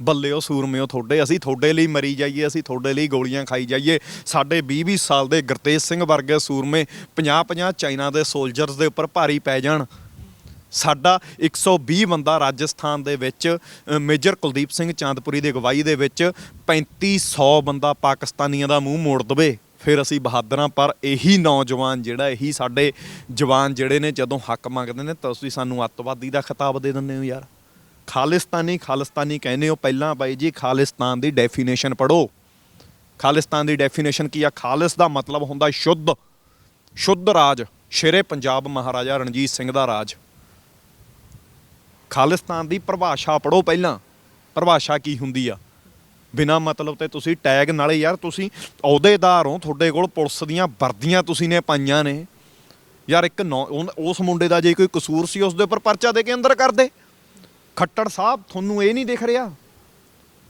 ਬੱਲਿਓ, ਸੂਰਮਿਓ ਤੁਹਾਡੇ, ਅਸੀਂ ਤੁਹਾਡੇ ਲਈ ਮਰੀ ਜਾਈਏ, ਅਸੀਂ ਤੁਹਾਡੇ ਲਈ ਗੋਲੀਆਂ ਖਾਈ ਜਾਈਏ। ਸਾਡੇ 20-20 ਸਾਲ ਦੇ ਗੁਰਤੇਜ ਸਿੰਘ ਵਰਗੇ ਸੂਰਮੇ 50-50 ਚਾਈਨਾ ਦੇ ਸੋਲਜਰਸ ਦੇ ਉੱਪਰ ਭਾਰੀ ਪੈ ਜਾਣ। ਸਾਡਾ 120 ਬੰਦਾ ਰਾਜਸਥਾਨ ਦੇ ਵਿੱਚ ਮੇਜਰ ਕੁਲਦੀਪ ਸਿੰਘ ਚਾਂਦਪੁਰੀ ਦੀ ਅਗਵਾਈ ਦੇ ਵਿੱਚ 3500 ਬੰਦਾ ਪਾਕਿਸਤਾਨੀਆਂ ਦਾ ਮੂੰਹ ਮੋੜ ਦਵੇ। ਫਿਰ ਅਸੀਂ ਬਹਾਦਰਾਂ, ਪਰ ਇਹੀ ਨੌਜਵਾਨ ਜਿਹੜਾ, ਇਹੀ ਸਾਡੇ ਜਵਾਨ ਜਿਹੜੇ ਨੇ, ਜਦੋਂ ਹੱਕ ਮੰਗਦੇ ਨੇ, ਤਾਂ ਤੁਸੀਂ ਸਾਨੂੰ ਅੱਤਵਾਦੀ ਦਾ ਖਿਤਾਬ ਦੇ ਦਿੰਦੇ ਹੋ ਯਾਰ। ਖਾਲਿਸਤਾਨੀ ਖਾਲਿਸਤਾਨੀ ਕਹਿੰਦੇ ਹੋ ਪਹਿਲਾਂ ਬਾਈ ਜੀ, ਖਾਲਿਸਤਾਨ ਦੀ ਡੈਫੀਨੇਸ਼ਨ ਪੜੋ ਖਾਲਿਸਤਾਨ ਦੀ ਡੈਫੀਨੇਸ਼ਨ ਕੀ ਆ? ਖਾਲਿਸ ਦਾ ਮਤਲਬ ਹੁੰਦਾ ਸ਼ੁੱਧ ਸ਼ੁੱਧ ਰਾਜ, ਸ਼ੇਰੇ ਪੰਜਾਬ ਮਹਾਰਾਜਾ ਰਣਜੀਤ ਸਿੰਘ ਦਾ ਰਾਜ। ਖਾਲਿਸਤਾਨ ਦੀ ਪਰਿਭਾਸ਼ਾ ਪੜੋ ਪਹਿਲਾਂ, ਪਰਿਭਾਸ਼ਾ ਕੀ ਹੁੰਦੀ ਆ? ਬਿਨਾ ਮਤਲਬ ਤੇ ਤੁਸੀਂ ਟੈਗ ਨਾਲੇ ਯਾਰ ਤੁਸੀਂ ਅਹੁਦੇਦਾਰ ਹੋ, ਤੁਹਾਡੇ ਕੋਲ ਪੁਲਿਸ ਦੀਆਂ ਵਰਦੀਆਂ ਤੁਸੀਂ ਨੇ ਪਾਈਆਂ ਨੇ। ਯਾਰ ਇੱਕ ਨੌ- ਉਸ ਮੁੰਡੇ ਦਾ ਜੇ ਕੋਈ ਕਸੂਰ ਸੀ, ਉਸ ਦੇ ਉੱਪਰ ਪਰਚਾ ਦੇ ਕੇ ਅੰਦਰ ਕਰ ਦੇ। ਖੱਟੜ ਸਾਹਿਬ, ਤੁਹਾਨੂੰ ਇਹ ਨਹੀਂ ਦਿਖ ਰਿਹਾ?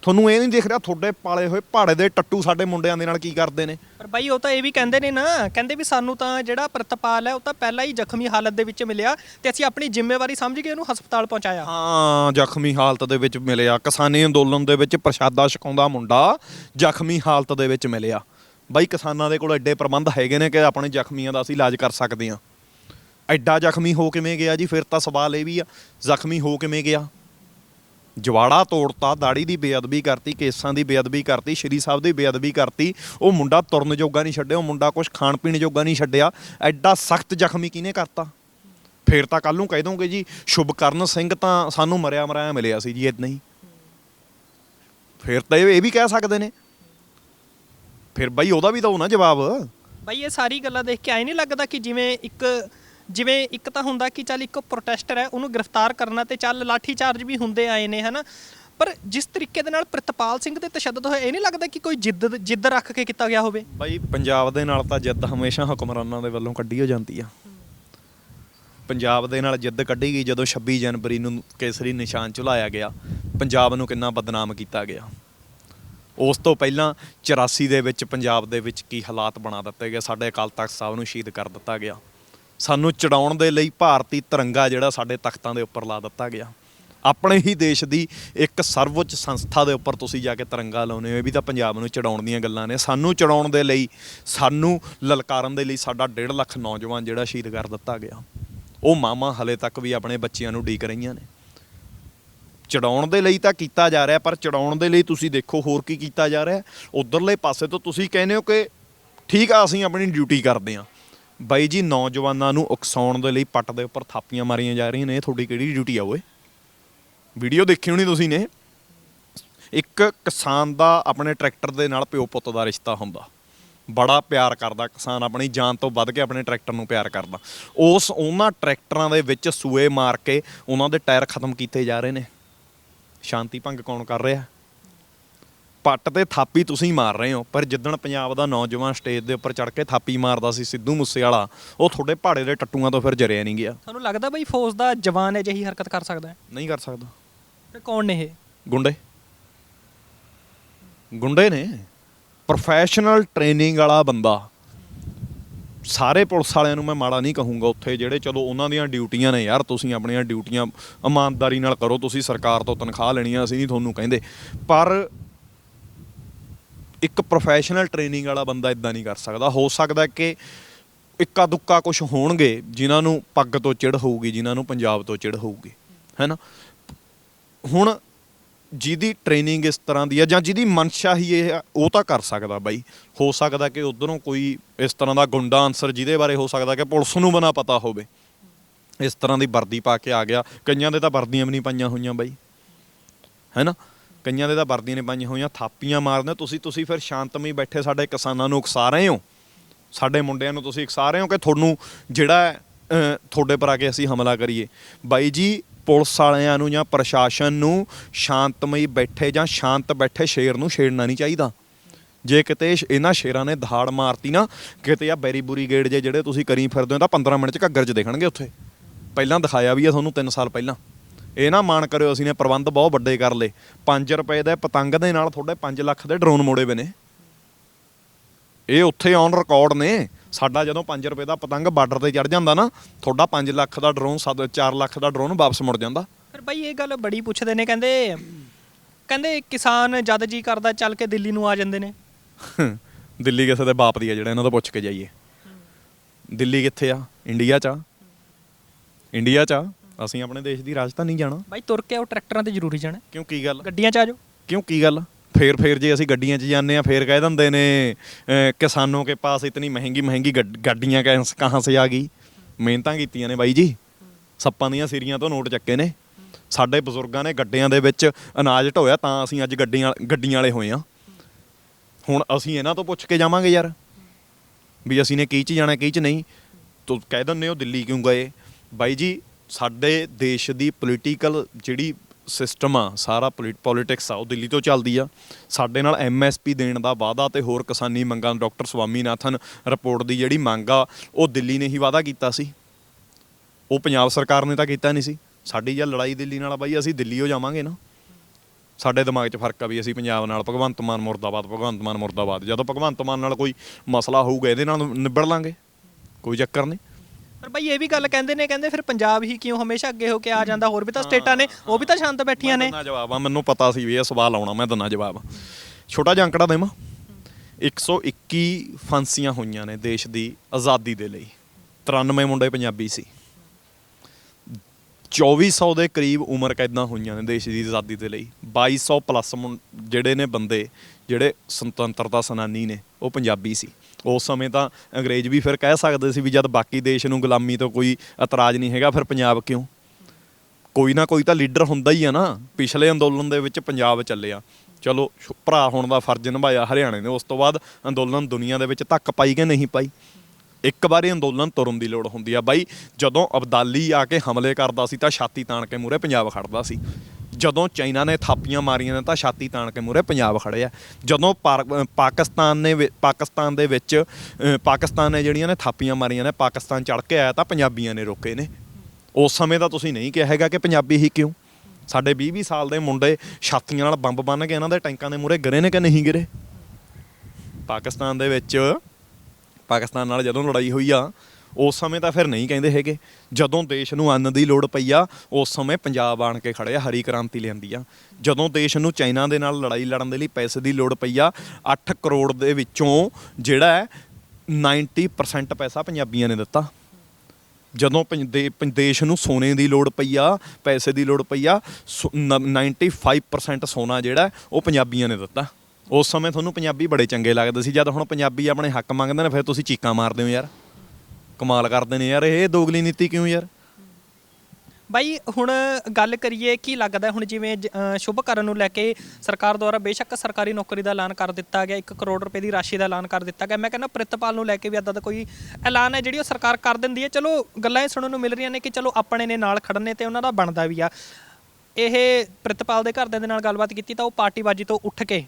ਤੁਹਾਨੂੰ ਇਹ ਨਹੀਂ ਦਿਖ ਰਿਹਾ ਤੁਹਾਡੇ ਪਾਲੇ ਹੋਏ ਪਹਾੜੇ ਦੇ ਟੱਟੂ ਸਾਡੇ ਮੁੰਡਿਆਂ ਦੇ ਨਾਲ ਕੀ ਕਰਦੇ ਨੇ? ਪਰ ਬਾਈ ਉਹ ਤਾਂ ਇਹ ਵੀ ਕਹਿੰਦੇ ਨੇ ਨਾ ਕਹਿੰਦੇ ਵੀ ਸਾਨੂੰ ਤਾਂ ਜਿਹੜਾ ਪ੍ਰਤਪਾਲ ਹੈ ਉਹ ਤਾਂ ਪਹਿਲਾਂ ਹੀ ਜ਼ਖਮੀ ਹਾਲਤ ਦੇ ਵਿੱਚ ਮਿਲਿਆ ਤੇ ਅਸੀਂ ਆਪਣੀ ਜ਼ਿੰਮੇਵਾਰੀ ਸਮਝ ਕੇ ਉਹਨੂੰ ਹਸਪਤਾਲ ਪਹੁੰਚਾਇਆ। ਹਾਂ ਜ਼ਖਮੀ ਹਾਲਤ ਦੇ ਵਿੱਚ ਮਿਲਿਆ। ਕਿਸਾਨੀ ਅੰਦੋਲਨ ਦੇ ਵਿੱਚ ਪ੍ਰਸ਼ਾਦਾ ਛਕਾਉਂਦਾ ਮੁੰਡਾ ਜ਼ਖਮੀ ਹਾਲਤ ਦੇ ਵਿੱਚ ਮਿਲਿਆ। ਬਾਈ ਕਿਸਾਨਾਂ ਦੇ ਕੋਲ ਐਡੇ ਪ੍ਰਬੰਧ ਹੈਗੇ ਨੇ ਕਿ ਆਪਣੇ ਜ਼ਖਮੀਆਂ ਦਾ ਅਸੀਂ ਇਲਾਜ ਕਰ ਸਕਦੇ ਹਾਂ। ਐਡਾ ਜ਼ਖਮੀ ਹੋ ਕਿਵੇਂ ਗਿਆ ਜੀ? ਫਿਰ ਤਾਂ ਸਵਾਲ ਇਹ ਵੀ ਆ ਜ਼ਖਮੀ ਹੋ ਕਿਵੇਂ ਗਿਆ? ਜਵਾੜਾ ਤੋੜਤਾ, ਦਾੜੀ ਦੀ ਬੇਅਦਬੀ ਕਰਤੀ, ਕੇਸਾਂ ਦੀ ਬੇਅਦਬੀ ਕਰਤੀ, ਸ਼੍ਰੀ ਸਾਹਿਬ ਦੀ ਬੇਅਦਬੀ ਕਰਤੀ। ਉਹ ਮੁੰਡਾ ਤੁਰਨ ਜੋਗਾ ਨਹੀਂ ਛੱਡਿਆ, ਉਹ ਮੁੰਡਾ ਕੁਝ ਖਾਣ ਪੀਣ ਜੋਗਾ ਨਹੀਂ ਛੱਡਿਆ। ਐਡਾ ਸਖਤ ਜ਼ਖਮੀ ਕਿਹਨੇ ਕਰਤਾ? ਫੇਰ ਤਾਂ ਕੱਲ ਨੂੰ ਕਹਿ ਦੋਗੇ ਜੀ, ਸ਼ੁਭਕਰਨ ਸਿੰਘ ਤਾਂ ਸਾਨੂੰ ਮਰਿਆ ਮਰਾਇਆ ਮਿਲਿਆ ਸੀ ਜੀ ਇਦਾਂ ਹੀ। ਫੇਰ ਤਾਂ ਇਹ ਵੀ ਕਹਿ ਸਕਦੇ ਨੇ। ਫਿਰ ਬਾਈ ਉਹਦਾ ਵੀ ਤਾਂ ਉਹ ਨਾ ਜਵਾਬ। ਬਾਈ ਇਹ ਸਾਰੀ ਗੱਲਾਂ ਦੇਖ ਕੇ ਆਏ ਨਹੀਂ ਲੱਗਦਾ ਕਿ ਜਿਵੇਂ ਇੱਕ ਜਿਵੇਂ ਇੱਕ ਤਾਂ ਹੁੰਦਾ ਕਿ ਚੱਲ ਇੱਕ ਪ੍ਰੋਟੈਸਟਰ ਹੈ, ਉਹਨੂੰ ਗ੍ਰਿਫਤਾਰ ਕਰਨਾ ਤੇ ਚੱਲ ਲਾਠੀ ਚਾਰਜ ਵੀ ਹੁੰਦੇ ਆਏ ਨੇ, ਹਨਾ? ਪਰ ਜਿਸ ਤਰੀਕੇ ਦੇ ਨਾਲ ਪ੍ਰਿਤਪਾਲ ਸਿੰਘ ਦੇ ਤਸ਼ੱਦਦ ਹੋਇਆ ਇਹ ਨਹੀਂ ਲੱਗਦਾ ਕਿ ਕੋਈ ਜਿੱਦ ਜਿੱਦ ਰੱਖ ਕੇ ਕੀਤਾ ਗਿਆ ਹੋਵੇ? ਬਾਈ, ਪੰਜਾਬ ਦੇ ਨਾਲ ਤਾਂ ਜਿੱਦ ਹਮੇਸ਼ਾ ਹੁਕਮਰਾਨਾਂ ਦੇ ਵੱਲੋਂ ਕੱਢੀ ਹੋ ਜਾਂਦੀ ਆ। ਪੰਜਾਬ ਦੇ ਨਾਲ ਜਿੱਦ ਕੱਢੀ ਗਈ ਜਦੋਂ 26 ਜਨਵਰੀ ਨੂੰ ਕੇਸਰੀ ਨਿਸ਼ਾਨ ਝੁਲਾਇਆ ਗਿਆ, ਪੰਜਾਬ ਨੂੰ ਕਿੰਨਾ ਬਦਨਾਮ ਕੀਤਾ ਗਿਆ। ਉਸ ਤੋਂ ਪਹਿਲਾਂ 84 ਦੇ ਵਿੱਚ ਪੰਜਾਬ ਦੇ ਵਿੱਚ ਕੀ ਹਾਲਾਤ ਬਣਾ ਦਿੱਤੇ ਗਏ, ਸਾਡੇ ਅਕਾਲ ਤਖਤ ਸਾਹਿਬ ਨੂੰ ਸ਼ਹੀਦ ਕਰ ਦਿੱਤਾ ਗਿਆ। ਸਾਨੂੰ ਚੜਾਉਣ ਦੇ ਲਈ ਭਾਰਤੀ ਤਿਰੰਗਾ ਜਿਹੜਾ ਸਾਡੇ ਤਖਤਾਂ ਦੇ ਉੱਪਰ ਲਾ ਦਿੱਤਾ ਗਿਆ। ਆਪਣੇ ਹੀ ਦੇਸ਼ ਦੀ ਇੱਕ ਸਰਵਉੱਚ ਸੰਸਥਾ ਦੇ ਉੱਪਰ ਤੁਸੀਂ ਜਾ ਕੇ ਤਿਰੰਗਾ ਲਾਉਨੇ ਹੋ, ਇਹ ਵੀ ਤਾਂ ਪੰਜਾਬ ਨੂੰ ਚੜਾਉਣ ਦੀਆਂ ਗੱਲਾਂ ਨੇ। ਸਾਨੂੰ ਚੜਾਉਣ ਦੇ ਲਈ, ਸਾਨੂੰ ਲਲਕਾਰਨ ਦੇ ਲਈ ਸਾਡਾ 1.5 ਲੱਖ ਨੌਜਵਾਨ ਜਿਹੜਾ ਸ਼ਹੀਦ ਕਰ ਦਿੱਤਾ ਗਿਆ। ਉਹ ਮਾਮਾ ਹਲੇ ਤੱਕ ਵੀ ਆਪਣੇ ਬੱਚਿਆਂ ਨੂੰ ਡੀਕ ਰਹੀਆਂ ਨੇ। ਚੜਾਉਣ ਦੇ ਲਈ ਤਾਂ ਕੀਤਾ ਜਾ ਰਿਹਾ, ਪਰ ਚੜਾਉਣ ਦੇ ਲਈ ਤੁਸੀਂ ਦੇਖੋ ਹੋਰ ਕੀ ਕੀਤਾ ਜਾ ਰਿਹਾ। ਉਧਰਲੇ ਪਾਸੇ ਤੋਂ ਤੁਸੀਂ ਕਹਿੰਦੇ ਹੋ ਕਿ ਠੀਕ ਆ, ਅਸੀਂ ਆਪਣੀ ਡਿਊਟੀ ਕਰਦੇ ਹਾਂ। ਬਾਈ ਜੀ, ਨੌਜਵਾਨਾਂ ਨੂੰ ਉਕਸਾਉਣ ਦੇ ਲਈ ਪੱਟ ਦੇ ਉੱਪਰ ਥਾਪੀਆਂ ਮਾਰੀਆਂ ਜਾ ਰਹੀਆਂ ਨੇ। ਇਹ ਤੁਹਾਡੀ ਕਿਹੜੀ ਡਿਊਟੀ ਆ ਓਏ? ਵੀਡੀਓ ਦੇਖੀ ਹੋਣੀ ਤੁਸੀਂ ਨੇ? ਇੱਕ ਕਿਸਾਨ ਦਾ ਆਪਣੇ ਟਰੈਕਟਰ ਦੇ ਨਾਲ ਪਿਓ ਪੁੱਤ ਦਾ ਰਿਸ਼ਤਾ ਹੁੰਦਾ। ਬੜਾ ਪਿਆਰ ਕਰਦਾ ਕਿਸਾਨ ਆਪਣੀ, ਜਾਨ ਤੋਂ ਵੱਧ ਕੇ ਆਪਣੇ ਟਰੈਕਟਰ ਨੂੰ ਪਿਆਰ ਕਰਦਾ। ਉਸ ਉਹਨਾਂ ਟਰੈਕਟਰਾਂ ਦੇ ਵਿੱਚ ਸੂਏ ਮਾਰ ਕੇ ਉਹਨਾਂ ਦੇ ਟਾਇਰ ਖਤਮ ਕੀਤੇ ਜਾ ਰਹੇ ਨੇ। ਸ਼ਾਂਤੀ ਭੰਗ ਕੌਣ ਕਰ ਰਿਹਾ? ਪੱਟ ਤੇ ਥਾਪੀ ਤੁਸੀਂ ਮਾਰ ਰਹੇ ਹੋ ਪਰ ਜਿੱਦਣ ਪੰਜਾਬ ਦਾ ਨੌਜਵਾਨ ਸਟੇਜ ਦੇ ਉੱਪਰ ਚੜ ਕੇ ਥਾਪੀ ਮਾਰਦਾ ਸੀ ਸਿੱਧੂ ਮੂਸੇ ਵਾਲਾ ਉਹ ਤੁਹਾਡੇ ਪਹਾੜੇ ਦੇ ਟੱਟੂਆਂ ਤੋਂ ਫਿਰ ਜਰਿਆ ਨਹੀਂ ਗਿਆ। ਤੁਹਾਨੂੰ ਲੱਗਦਾ ਬਾਈ ਫੌਜ ਦਾ ਜਵਾਨ ਅਜਿਹੀ ਹਰਕਤ ਕਰ ਸਕਦਾ ਹੈ? ਨਹੀਂ ਕਰ ਸਕਦਾ। ਤੇ ਕੌਣ ਨੇ ਇਹ? ਗੁੰਡੇ। ਗੁੰਡੇ ਨੇ। ਪ੍ਰੋਫੈਸ਼ਨਲ ਟ੍ਰੇਨਿੰਗ ਵਾਲਾ ਬੰਦਾ। ਸਾਰੇ ਪੁਲਿਸ ਵਾਲਿਆਂ ਨੂੰ ਮੈਂ ਮਾੜਾ ਨਹੀਂ ਕਹੂੰਗਾ ਉੱਥੇ ਜਿਹੜੇ ਚਲੋ ਉਹਨਾਂ ਦੀਆਂ ਡਿਊਟੀਆਂ ਨੇ ਯਾਰ ਤੁਸੀਂ ਆਪਣੀਆਂ ਡਿਊਟੀਆਂ ਇਮਾਨਦਾਰੀ ਨਾਲ ਕਰੋ ਤੁਸੀਂ ਸਰਕਾਰ ਤੋਂ ਤਨਖਾਹ ਲੈਣੀ ਆ ਅਸੀਂ ਨਹੀਂ ਤੁਹਾਨੂੰ ਕਹਿੰਦੇ। ਪਰ ਇੱਕ ਪ੍ਰੋਫੈਸ਼ਨਲ ਟ੍ਰੇਨਿੰਗ ਵਾਲਾ ਬੰਦਾ ਇਦਾਂ ਨਹੀਂ ਕਰ ਸਕਦਾ। ਹੋ ਸਕਦਾ ਕਿ ਇੱਕਾ ਦੁੱਕਾ ਕੁਝ ਹੋਣਗੇ ਜਿਨ੍ਹਾਂ ਨੂੰ ਪੱਗ ਤੋਂ ਚਿੜ ਹੋਊਗੀ ਜਿਨ੍ਹਾਂ ਨੂੰ ਪੰਜਾਬ ਤੋਂ ਚਿੜ ਹੋਊਗੀ ਹੈਨਾ? ਹੁਣ ਜਿਹਦੀ ਟ੍ਰੇਨਿੰਗ ਇਸ ਤਰ੍ਹਾਂ ਦੀ ਹੈ ਜਾਂ ਜਿਹਦੀ ਮਨਸ਼ਾ ਹੀ ਇਹ ਆ, ਉਹ ਤਾਂ ਕਰ ਸਕਦਾ ਬਾਈ। ਹੋ ਸਕਦਾ ਕਿ ਉਧਰੋਂ ਕੋਈ ਇਸ ਤਰ੍ਹਾਂ ਦਾ ਗੁੰਡਾ ਆਨਸਰ ਜਿਹਦੇ ਬਾਰੇ ਹੋ ਸਕਦਾ ਕਿ ਪੁਲਿਸ ਨੂੰ ਬਣਾ ਪਤਾ ਹੋਵੇ। ਇਸ ਤਰ੍ਹਾਂ ਦੀ ਵਰਦੀ ਪਾ ਕੇ ਆ ਗਿਆ। ਕਈਆਂ ਦੇ ਤਾਂ ਵਰਦੀਆਂ ਵੀ ਨਹੀਂ ਪਾਈਆਂ ਹੋਈਆਂ ਬਾਈ ਹੈਨਾ? ਕਈਆਂ ਦੇ ਤਾਂ ਵਰਦੀਆਂ ਨੇ ਪਾਈਆਂ ਹੋਈਆਂ, ਥਾਪੀਆਂ ਮਾਰਦੇ ਤੁਸੀਂ ਤੁਸੀਂ ਫਿਰ ਸ਼ਾਂਤਮਈ ਬੈਠੇ ਸਾਡੇ ਕਿਸਾਨਾਂ ਨੂੰ ਉਕਸਾ ਰਹੇ ਹੋ? ਸਾਡੇ ਮੁੰਡਿਆਂ ਨੂੰ ਤੁਸੀਂ ਉਕਸਾ ਰਹੇ ਹੋ ਕਿ ਤੁਹਾਨੂੰ ਜਿਹੜਾ ਤੁਹਾਡੇ ਪਰ ਆ ਕੇ ਅਸੀਂ ਹਮਲਾ ਕਰੀਏ? ਬਾਈ ਜੀ, ਪੁਲਿਸ ਵਾਲਿਆਂ ਨੂੰ ਜਾਂ ਪ੍ਰਸ਼ਾਸਨ ਨੂੰ ਸ਼ਾਂਤਮਈ ਬੈਠੇ ਜਾਂ ਸ਼ਾਂਤ ਬੈਠੇ ਸ਼ੇਰ ਨੂੰ ਛੇੜਨਾ ਨਹੀਂ ਚਾਹੀਦਾ। ਜੇ ਕਿਤੇ ਸ਼- ਇਹਨਾਂ ਸ਼ੇਰਾਂ ਨੇ ਦਹਾੜ ਮਾਰਤੀ ਨਾ, ਕਿਤੇ ਆ ਬੈਰੀ ਬੁਰੀ ਗੇੜ ਜੇ ਜਿਹੜੇ ਤੁਸੀਂ ਕਰੀ ਫਿਰਦੇ ਹੋ, ਤਾਂ 15 ਮਿੰਟ ਚ ਘੱਗਰ ਚ ਦੇਖਣਗੇ ਉੱਥੇ। ਪਹਿਲਾਂ ਦਿਖਾਇਆ ਵੀ ਆ ਤੁਹਾਨੂੰ 3 ਸਾਲ ਪਹਿਲਾਂ। ਇਹ ਨਾ ਮਾਣ ਕਰਿਓ ਅਸੀਂ ਨੇ ਪ੍ਰਬੰਧ ਬਹੁਤ ਵੱਡੇ ਕਰ ਲਏ। 5 ਰੁਪਏ ਦੇ ਪਤੰਗ ਦੇ ਨਾਲ ਤੁਹਾਡੇ 5 ਲੱਖ ਦੇ ਡਰੋਨ ਮੋੜੇ ਵੇ ਨੇ। ਇਹ ਉੱਥੇ ਔਨ ਰਿਕਾਰਡ ਨੇ। ਸਾਡਾ ਜਦੋਂ 5 ਰੁਪਏ ਦਾ ਪਤੰਗ ਬਾਰਡਰ ਤੇ ਚੜ ਜਾਂਦਾ ਨਾ ਤੁਹਾਡਾ 5 ਲੱਖ ਦਾ ਡਰੋਨ 4 ਲੱਖ ਦਾ ਡਰੋਨ ਵਾਪਸ ਮੁੜ ਜਾਂਦਾ। ਫਿਰ ਬਾਈ ਇਹ ਗੱਲ ਬੜੀ ਪੁੱਛਦੇ ਨੇ ਕਹਿੰਦੇ ਕਹਿੰਦੇ ਕਿਸਾਨ ਜਦ ਜੀ ਕਰਦਾ ਚੱਲ ਕੇ ਦਿੱਲੀ ਨੂੰ ਆ ਜਾਂਦੇ ਨੇ। *laughs* ਦਿੱਲੀ ਕਿਸੇ ਦੇ ਬਾਪ ਦੀ ਆ ਜਿਹੜਾ ਇਹਨਾਂ ਤੋਂ ਪੁੱਛ ਕੇ ਜਾਈਏ। ਦਿੱਲੀ ਕਿੱਥੇ ਆ? ਇੰਡੀਆ 'ਚ ਆ। ਇੰਡੀਆ 'ਚ ਆ। ਅਸੀਂ ਆਪਣੇ ਦੇਸ਼ ਦੀ ਰਾਜਧਾਨੀ ਜਾਣਾ। ਬਾਈ ਤੁਰ ਕੇ ਉਹ ਟਰੈਕਟਰਾਂ ਤੇ ਜ਼ਰੂਰੀ ਜਾਣਾ। ਕਿਉਂ ਕੀ ਗੱਲ? ਗੱਡੀਆਂ 'ਚ ਆ ਜਾਓ। ਕਿਉਂ ਕੀ ਗੱਲ? ਫੇਰ ਫੇਰ ਜੇ ਅਸੀਂ ਗੱਡੀਆਂ 'ਚ ਜਾਂਦੇ ਆ ਫੇਰ ਕਹਿ ਦਿੰਦੇ ਨੇ ਕਿਸਾਨੋਂ ਕੇ ਪਾਸ ਇਤਨੀ ਮਹਿੰਗੀ ਮਹਿੰਗੀ ਗੱਡ- ਗੱਡੀਆਂ ਕਹਾਂ ਕਹਾਂ ਸੇ ਆ ਗਈ? ਮਿਹਨਤਾਂ ਕੀਤੀਆਂ ਨੇ ਬਾਈ ਜੀ। ਸੱਪਾਂ ਦੀਆਂ ਸਿਰੀਆਂ ਤੋਂ ਨੋਟ ਚੱਕੇ ਨੇ। ਸਾਡੇ ਬਜ਼ੁਰਗਾਂ ਨੇ ਗੱਡਿਆਂ ਦੇ ਵਿੱਚ ਅਨਾਜ ਢੋਇਆ ਤਾਂ ਅਸੀਂ ਅੱਜ ਗੱਡੀਆਂ ਗੱਡੀਆਂ ਵਾਲੇ ਹੋਏ ਆ ਹੁਣ ਅਸੀਂ ਇਹਨਾਂ ਤੋਂ ਪੁੱਛ ਕੇ ਜਾਵਾਂਗੇ ਯਾਰ ਵੀ ਅਸੀਂ ਨੇ ਕੀ ਚ ਜਾਣਾ ਕੀ ਚ ਨਹੀਂ? ਤੋ ਕਹਿ ਦਿੰਦੇ ਹੋ ਦਿੱਲੀ ਕਿਉਂ ਗਏ? ਬਾਈ ਜੀ ਸਾਡੇ ਦੇਸ਼ ਦੀ ਪੋਲੀਟੀਕਲ ਜਿਹੜੀ ਸਿਸਟਮ ਆ, ਸਾਰਾ ਪੋਲਿਟਿਕਸ ਆ, ਉਹ ਦਿੱਲੀ ਤੋਂ ਚੱਲਦੀ ਆ। ਸਾਡੇ ਨਾਲ ਐਮਐਸਪੀ ਦੇਣ ਦਾ ਵਾਅਦਾ ਤੇ ਹੋਰ ਕਿਸਾਨੀ ਮੰਗਾਂ, ਡਾਕਟਰ ਸਵਾਮੀਨਾਥਨ ਰਿਪੋਰਟ ਦੀ ਜਿਹੜੀ ਮੰਗ ਆ, ਉਹ ਦਿੱਲੀ ਨੇ ਹੀ ਵਾਅਦਾ ਕੀਤਾ ਸੀ। ਉਹ ਪੰਜਾਬ ਸਰਕਾਰ ਨੇ ਤਾਂ ਕੀਤਾ ਨਹੀਂ ਸੀ। ਸਾਡੀ ਜੇ ਲੜਾਈ ਦਿੱਲੀ ਨਾਲ ਆ ਬਾਈ, ਅਸੀਂ ਦਿੱਲੀ ਹੋ ਜਾਵਾਂਗੇ ਨਾ। ਸਾਡੇ ਦਿਮਾਗ 'ਚ ਫ਼ਰਕ ਆ ਵੀ ਅਸੀਂ ਪੰਜਾਬ ਨਾਲ, ਭਗਵੰਤ ਮਾਨ ਮੁਰਦਾਬਾਦ, ਭਗਵੰਤ ਮਾਨ ਮੁਰਦਾਬਾਦ। ਜਦੋਂ ਭਗਵੰਤ ਮਾਨ ਨਾਲ ਕੋਈ ਮਸਲਾ ਹੋਊਗਾ, ਇਹਦੇ ਨਾਲ ਨਿਬੜ ਲਾਂਗੇ। ਕੋਈ ਚੱਕਰ ਨਹੀਂ। ਪਰ ਬਾਈ ਇਹ ਵੀ ਗੱਲ ਕਹਿੰਦੇ ਨੇ ਕਹਿੰਦੇ ਫਿਰ ਪੰਜਾਬ ਹੀ ਕਿਉਂ ਹਮੇਸ਼ਾ ਅੱਗੇ ਹੋ ਕੇ ਆ ਜਾਂਦਾ? ਹੋਰ ਵੀ ਤਾਂ ਸਟੇਟਾਂ ਨੇ ਉਹ ਵੀ ਤਾਂ ਸ਼ਾਂਤ ਬੈਠੀਆਂ ਨੇ। ਮੈਂ ਜਵਾਬ ਆ ਮੈਨੂੰ ਪਤਾ ਸੀ ਵੀ ਇਹ ਸਵਾਲ ਆਉਣਾ ਮੈਂ ਦੰਨਾ ਜਵਾਬ ਛੋਟਾ ਜਿਹਾ ਅੰਕੜਾ ਦੇਵਾਂ। 121 ਫਾਂਸੀਆਂ ਹੋਈਆਂ ਨੇ ਦੇਸ਼ ਦੀ ਆਜ਼ਾਦੀ ਦੇ ਲਈ। 93 ਮੁੰਡੇ ਪੰਜਾਬੀ ਸੀ। 2400 ਦੇ ਕਰੀਬ ਉਮਰ ਕੈਦਾਂ ਹੋਈਆਂ ਨੇ ਦੇਸ਼ ਦੀ ਆਜ਼ਾਦੀ ਦੇ ਲਈ? 2200 ਪਲੱਸ ਜਿਹੜੇ ਨੇ ਬੰਦੇ ਜਿਹੜੇ ਸੁਤੰਤਰਤਾ ਸੈਨਾਨੀ ਨੇ, ਉਹ ਪੰਜਾਬੀ ਸੀ। ਉਸ ਸਮੇਂ ਤਾਂ ਅੰਗਰੇਜ਼ ਵੀ ਫਿਰ ਕਹਿ ਸਕਦੇ ਸੀ ਵੀ ਜਦ ਬਾਕੀ ਦੇਸ਼ ਨੂੰ ਗੁਲਾਮੀ ਤੋਂ ਕੋਈ ਇਤਰਾਜ਼ ਨਹੀਂ ਹੈਗਾ, ਫਿਰ ਪੰਜਾਬ ਕਿਉਂ? ਕੋਈ ਨਾ ਕੋਈ ਤਾਂ ਲੀਡਰ ਹੁੰਦਾ ਹੀ ਆ ਨਾ। ਪਿਛਲੇ ਅੰਦੋਲਨ ਦੇ ਵਿੱਚ ਪੰਜਾਬ ਚੱਲਿਆ। ਚਲੋ ਭਰਾ ਹੋਣ ਦਾ ਫਰਜ਼ ਨਿਭਾਇਆ ਹਰਿਆਣੇ ਨੇ। ਉਸ ਤੋਂ ਬਾਅਦ ਅੰਦੋਲਨ ਦੁਨੀਆ ਦੇ ਵਿੱਚ ਧੱਕ ਪਾਈ ਕਿ ਨਹੀਂ ਪਾਈ? ਇੱਕ ਵਾਰੀ ਅੰਦੋਲਨ ਤੁਰਨ ਦੀ ਲੋੜ ਹੁੰਦੀ ਆ। ਬਾਈ, ਜਦੋਂ ਅਬਦਾਲੀ ਆ ਕੇ ਹਮਲੇ ਕਰਦਾ ਸੀ ਤਾਂ ਛਾਤੀ ਤਾਣ ਕੇ ਮੂਰੇ ਪੰਜਾਬ ਖੜਦਾ ਸੀ। ਜਦੋਂ ਚਾਈਨਾ ਨੇ ਥਾਪੀਆਂ ਮਾਰੀਆਂ ਨੇ ਤਾਂ ਛਾਤੀ ਤਾਣ ਕੇ ਮੂਰੇ ਪੰਜਾਬ ਖੜਿਆ ਜਦੋਂ ਪਾਕਿਸਤਾਨ ਨੇ ਵਿ- ਪਾਕਿਸਤਾਨ ਦੇ ਵਿੱਚ ਪਾਕਿਸਤਾਨ ਨੇ ਜਿਹੜੀਆਂ ਨੇ ਥਾਪੀਆਂ ਮਾਰੀਆਂ ਨੇ, ਪਾਕਿਸਤਾਨ ਚੜ ਕੇ ਆਇਆ ਤਾਂ ਪੰਜਾਬੀਆਂ ਨੇ ਰੋਕੇ ਨੇ। ਉਸ ਸਮੇਂ ਦਾ ਤੁਸੀਂ ਨਹੀਂ ਕਿਹਾ ਹੈਗਾ ਕਿ ਪੰਜਾਬੀ ਹੀ ਕਿਉਂ? ਸਾਡੇ 20 20 ਸਾਲ ਦੇ ਮੁੰਡੇ ਛਾਤੀਆਂ ਨਾਲ ਬੰਬ ਬੰਨ ਕੇ ਇਹਨਾਂ ਦੇ ਟੈਂਕਾਂ ਦੇ ਮੂਰੇ ਗਿਰੇ ਨੇ ਕਿ ਨਹੀਂ ਗਿਰੇ? ਪਾਕਿਸਤਾਨ ਦੇ ਵਿੱਚ, ਪਾਕਿਸਤਾਨ ਨਾਲ ਜਦੋਂ ਲੜਾਈ ਹੋਈ ਆ ਉਸ ਸਮੇਂ ਤਾਂ ਫਿਰ ਨਹੀਂ ਕਹਿੰਦੇ ਹੈਗੇ। ਜਦੋਂ ਦੇਸ਼ ਨੂੰ ਅੰਨ ਦੀ ਲੋੜ ਪਈ ਆ, ਉਸ ਸਮੇਂ ਪੰਜਾਬ ਆਣ ਕੇ ਖੜਿਆ ਹਰੀ ਕ੍ਰਾਂਤੀ ਲਿਆਂਦੀ ਆ। ਜਦੋਂ ਦੇਸ਼ ਨੂੰ ਚਾਈਨਾ ਦੇ ਨਾਲ ਲੜਾਈ ਲੜਨ ਦੇ ਲਈ ਪੈਸੇ ਦੀ ਲੋੜ ਪਈ ਆ 8 ਕਰੋੜ ਦੇ ਵਿੱਚੋਂ ਜਿਹੜਾ ਹੈ 90% ਪੈਸਾ ਪੰਜਾਬੀਆਂ ਨੇ ਦਿੱਤਾ। ਜਦੋਂ ਪੰਜ- ਦੇ- ਪੰਜ- ਦੇਸ਼ ਨੂੰ ਸੋਨੇ ਦੀ ਲੋੜ ਪਈ ਆ, ਪੈਸੇ ਦੀ ਲੋੜ ਪਈ ਆ, ਸੋ- ਨ- 95% ਸੋਨਾ ਜਿਹੜਾ ਉਹ ਪੰਜਾਬੀਆਂ ਨੇ ਦਿੱਤਾ। ਉਸ ਸਮੇਂ ਤੁਹਾਨੂੰ ਪੰਜਾਬੀ ਬੜੇ ਚੰਗੇ ਲੱਗਦੇ ਸੀ, ਜਦ ਹੁਣ ਪੰਜਾਬੀ ਆਪਣੇ ਹੱਕ ਮੰਗਦੇ ਨੇ, ਫਿਰ ਤੁਸੀਂ ਚੀਕਾਂ ਮਾਰਦੇ ਹੋ ਯਾਰ। ਕਮਾਲ ਕਰਦੇ ਨੇ ਯਾਰ, ਇਹ ਦੋਗਲੀ ਨੀਤੀ ਕਿਉਂ ਯਾਰ? ਬਾਈ, ਹੁਣ ਗੱਲ ਕਰੀਏ ਕੀ ਲੱਗਦਾ, ਹੁਣ ਜਿਵੇਂ ਜ- ਨੂੰ ਲੈ ਕੇ ਸਰਕਾਰ ਦੁਆਰਾ ਬੇਸ਼ੱਕ ਸਰਕਾਰੀ ਨੌਕਰੀ ਦਾ ਐਲਾਨ ਕਰ ਦਿੱਤਾ ਗਿਆ 1 ਕਰੋੜ ਰੁਪਏ ਦੀ ਰਾਸ਼ੀ ਦਾ ਐਲਾਨ ਕਰ ਦਿੱਤਾ ਗਿਆ। ਮੈਂ ਕਹਿੰਦਾ ਪ੍ਰਿਤਪਾਲ ਨੂੰ ਲੈ ਕੇ ਵੀ ਇਦਾਂ ਦਾ ਕੋਈ ਐਲਾਨ ਹੈ, ਜਿਹੜੀ ਉਹ ਸਰਕਾਰ ਕਰ ਦਿੰਦੀ ਹੈ। ਚਲੋ, ਗੱਲਾਂ ਇਹ ਸੁਣਨ ਨੂੰ ਮਿਲ ਰਹੀਆਂ ਨੇ ਕਿ ਚਲੋ ਆਪਣੇ ਨੇ ਨਾਲ ਖੜਨੇ ਤੇ ਉਹਨਾਂ ਦਾ ਬਣਦਾ ਵੀ ਆ। ਇਹ ਪ੍ਰਿਤਪਾਲ ਦੇ ਘਰਦਿਆਂ ਦੇ ਨਾਲ ਗੱਲਬਾਤ ਕੀਤੀ ਤਾਂ ਉਹ ਪਾਰਟੀਬਾਜੀ ਤੋਂ ਉੱਠ ਕੇ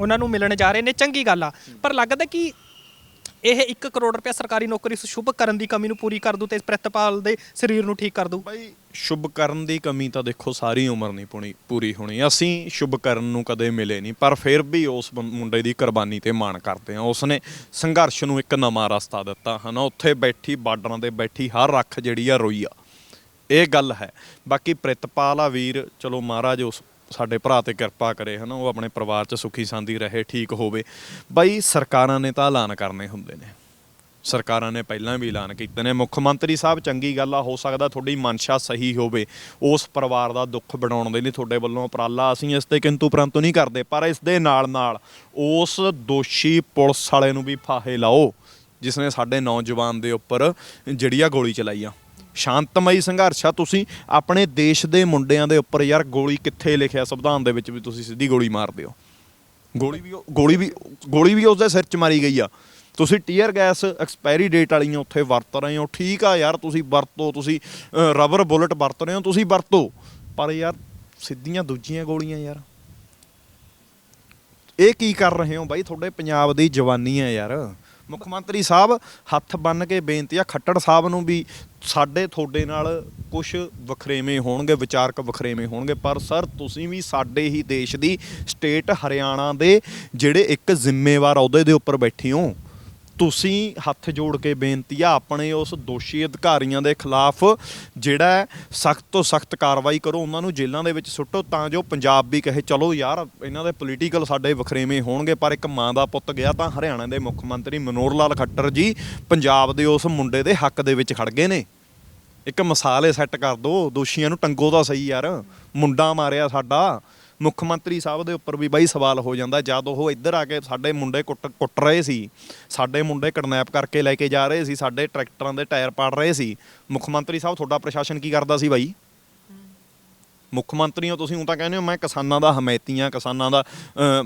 ਉਹਨਾਂ ਨੂੰ ਮਿਲਣ ਜਾ ਰਹੇ ਨੇ, ਚੰਗੀ ਗੱਲ ਆ। ਪਰ ਲੱਗਦਾ ਕਿ ਇਹ 1 ਕਰੋੜ ਰੁਪਏ ਸਰਕਾਰੀ ਨੌਕਰੀ ਉਸ ਸ਼ੁਭ ਕਰਨ ਦੀ ਕਮੀ ਨੂੰ ਪੂਰੀ ਕਰ ਦੂ ਤੇ ਪ੍ਰਿਤਪਾਲ ਦੇ ਸਰੀਰ ਨੂੰ ਠੀਕ ਕਰ ਦੂ। ਬਾਈ, ਸ਼ੁਭ ਕਰਨ ਦੀ ਕਮੀ ਤਾਂ ਦੇਖੋ ਸਾਰੀ ਉਮਰ ਨਹੀਂ ਪੁਣੀ ਪੂਰੀ ਹੋਣੀ। ਅਸੀਂ ਸ਼ੁਭ ਕਰਨ ਨੂੰ ਕਦੇ ਮਿਲੇ ਨਹੀਂ, ਪਰ ਫਿਰ ਵੀ ਉਸ ਬੰ- ਮੁੰਡੇ ਦੀ ਕੁਰਬਾਨੀ ਤੇ ਮਾਣ ਕਰਦੇ ਹਾਂ। ਉਸਨੇ ਸੰਘਰਸ਼ ਨੂੰ ਇੱਕ ਨਵਾਂ ਰਸਤਾ ਦਿੱਤਾ, ਹਨਾ? ਉੱਥੇ ਬੈਠੀ, ਬਾਰਡਰਾਂ ਤੇ ਬੈਠੀ, ਹਰ ਰੱਖ ਜਿਹੜੀ ਆ ਰੋਈ ਆ। ਇਹ ਗੱਲ ਹੈ। ਬਾਕੀ ਪ੍ਰਿਤਪਾਲ ਆ ਵੀਰ, ਚਲੋ ਮਹਾਰਾਜ, ਉਸ ਸਾਡੇ ਭਰਾ ਤੇ ਕਿਰਪਾ ਕਰੇ, ਹਨਾ, ਉਹ ਆਪਣੇ ਪਰਿਵਾਰ 'ਚ ਸੁਖੀ ਸਾਂਦੀ ਰਹੇ, ਠੀਕ ਹੋਵੇ। ਬਾਈ, ਸਰਕਾਰਾਂ ਨੇ ਤਾਂ ਐਲਾਨ ਕਰਨੇ ਹੁੰਦੇ ਨੇ। ਸਰਕਾਰਾਂ ਨੇ ਪਹਿਲਾਂ ਵੀ ਐਲਾਨ ਕੀਤੇ ਨੇ। ਮੁੱਖ ਮੰਤਰੀ ਸਾਹਿਬ, ਚੰਗੀ ਗੱਲ ਆ, ਹੋ ਸਕਦਾ ਤੁਹਾਡੀ ਮਨਸ਼ਾ ਸਹੀ ਹੋਵੇ। ਉਸ ਪਰਿਵਾਰ ਦਾ ਦੁੱਖ ਬਣਾਉਣ ਦੇ ਲਈ ਤੁਹਾਡੇ ਵੱਲੋਂ ਉਪਰਾਲਾ, ਅਸੀਂ ਇਸ ਤੇ ਕਿੰਤੂ ਪਰੰਤੂ ਨਹੀਂ ਕਰਦੇ, ਪਰ ਇਸ ਦੇ ਨਾਲ ਨਾਲ ਉਸ ਦੋਸ਼ੀ ਪੁਲਿਸ ਵਾਲੇ ਨੂੰ ਵੀ ਫਾਹੇ ਲਾਓ, ਜਿਸ ਨੇ ਸਾਡੇ ਨੌਜਵਾਨ ਦੇ ਉੱਪਰ ਜਿਹੜੀ ਆ ਗੋਲੀ ਚਲਾਈ ਆ ਸ਼ਾਂਤਮਈ ਸੰਘਰਸ਼ ਆ। ਤੁਸੀਂ ਆਪਣੇ ਦੇਸ਼ ਦੇ ਮੁੰਡਿਆਂ ਦੇ ਉੱਪਰ ਯਾਰ ਗੋਲੀ ਕਿੱਥੇ ਲਿਖਿਆ ਸੰਵਿਧਾਨ ਦੇ ਵਿੱਚ ਵੀ ਤੁਸੀਂ ਸਿੱਧੀ ਗੋਲੀ ਮਾਰ ਦਿਓ। ਗੋਲੀ ਵੀ ਉਹ- ਗੋਲੀ ਵੀ ਗੋਲੀ ਵੀ ਉਸਦੇ ਸਿਰ 'ਚ ਮਾਰੀ ਗਈ ਆ। ਤੁਸੀਂ ਟੀਅਰ ਗੈਸ ਐਕਸਪਾਇਰੀ ਡੇਟ ਵਾਲੀਆਂ ਉੱਥੇ ਵਰਤ ਰਹੇ ਹੋ। ਠੀਕ ਆ ਯਾਰ, ਤੁਸੀਂ ਵਰਤੋ, ਤੁਸੀਂ ਰਬਰ ਬੁਲਟ ਵਰਤ ਰਹੇ ਹੋ, ਤੁਸੀਂ ਵਰਤੋ। ਪਰ ਯਾਰ, ਸਿੱਧੀਆਂ ਦੂਜੀਆਂ ਗੋਲੀਆਂ ਯਾਰ। ਇਹ ਕੀ ਕਰ ਰਹੇ ਹੋ ਬਾਈ? ਤੁਹਾਡੇ ਪੰਜਾਬ ਦੀ ਜਵਾਨੀ ਹੈ ਯਾਰ। ਮੁੱਖ ਮੰਤਰੀ ਸਾਹਿਬ ਹੱਥ ਬੰਨ ਕੇ ਬੇਨਤੀ ਆ, ਖੱਟੜ ਸਾਹਿਬ ਨੂੰ ਵੀ ਸਾਡੇ ਤੁਹਾਡੇ ਨਾਲ ਕੁਝ ਵਖਰੇਵੇਂ ਹੋਣਗੇ, ਵਿਚਾਰਕ ਵਖਰੇਵੇਂ ਹੋਣਗੇ, ਪਰ ਸਰ ਤੁਸੀਂ ਵੀ ਸਾਡੇ ਹੀ ਦੇਸ਼ ਦੀ ਸਟੇਟ ਹਰਿਆਣਾ ਦੇ ਜਿਹੜੇ ਇੱਕ ਜ਼ਿੰਮੇਵਾਰ ਅਹੁਦੇ ਦੇ ਉੱਪਰ ਬੈਠੇ ਹੋ। ਤੁਸੀਂ ਹੱਥ ਜੋੜ ਕੇ ਬੇਨਤੀ ਆ, ਆਪਣੇ ਉਸ ਦੋਸ਼ੀ ਅਧਿਕਾਰੀਆਂ ਦੇ ਖਿਲਾਫ ਜਿਹੜਾ ਸਖਤ ਤੋਂ ਸਖਤ ਕਾਰਵਾਈ ਕਰੋ, ਉਹਨਾਂ ਨੂੰ ਜੇਲ੍ਹਾਂ ਦੇ ਵਿੱਚ ਸੁੱਟੋ, ਤਾਂ ਜੋ ਪੰਜਾਬ ਵੀ ਕਹੇ, ਚਲੋ ਯਾਰ, ਇਹਨਾਂ ਦੇ ਪੋਲੀਟੀਕਲ ਸਾਡੇ ਵਖਰੇਵੇਂ ਹੋਣਗੇ, ਪਰ ਇੱਕ ਮਾਂ ਦਾ ਪੁੱਤ ਗਿਆ ਤਾਂ ਹਰਿਆਣਾ ਦੇ ਮੁੱਖ ਮੰਤਰੀ ਮਨੋਹਰ ਲਾਲ ਖੱਟਰ ਜੀ ਪੰਜਾਬ ਦੇ ਉਸ ਮੁੰਡੇ ਦੇ ਹੱਕ ਦੇ ਵਿੱਚ ਖੜ ਗਏ ਨੇ। ਇੱਕ ਮਿਸਾਲ ਸੈੱਟ ਕਰ ਦੋ, ਦੋਸ਼ੀਆਂ ਨੂੰ ਟੰਗੋ ਤਾਂ ਸਹੀ ਯਾਰ, ਮੁੰਡਾ ਮਾਰਿਆ ਸਾਡਾ ਮੁੱਖ ਮੰਤਰੀ ਸਾਹਿਬ ਦੇ ਉੱਪਰ ਵੀ ਬਾਈ ਸਵਾਲ ਹੋ ਜਾਂਦਾ। ਜਦ ਉਹ ਇੱਧਰ ਆ ਕੇ ਸਾਡੇ ਮੁੰਡੇ ਕੁੱਟ ਕੁੱਟ ਰਹੇ ਸੀ, ਸਾਡੇ ਮੁੰਡੇ ਕਿਡਨੈਪ ਕਰਕੇ ਲੈ ਕੇ ਜਾ ਰਹੇ ਸੀ, ਸਾਡੇ ਟਰੈਕਟਰਾਂ ਦੇ ਟਾਇਰ ਪਾੜ ਰਹੇ ਸੀ, ਮੁੱਖ ਮੰਤਰੀ ਸਾਹਿਬ ਤੁਹਾਡਾ ਪ੍ਰਸ਼ਾਸਨ ਕੀ ਕਰਦਾ ਸੀ ਬਾਈ? ਮੁੱਖ ਮੰਤਰੀ ਹੋ ਤੁਸੀਂ ਉਹ ਤਾਂ ਕਹਿੰਦੇ ਹੋ, ਮੈਂ ਕਿਸਾਨਾਂ ਦਾ ਹਮਾਇਤੀ ਹਾਂ ਕਿਸਾਨਾਂ ਦਾ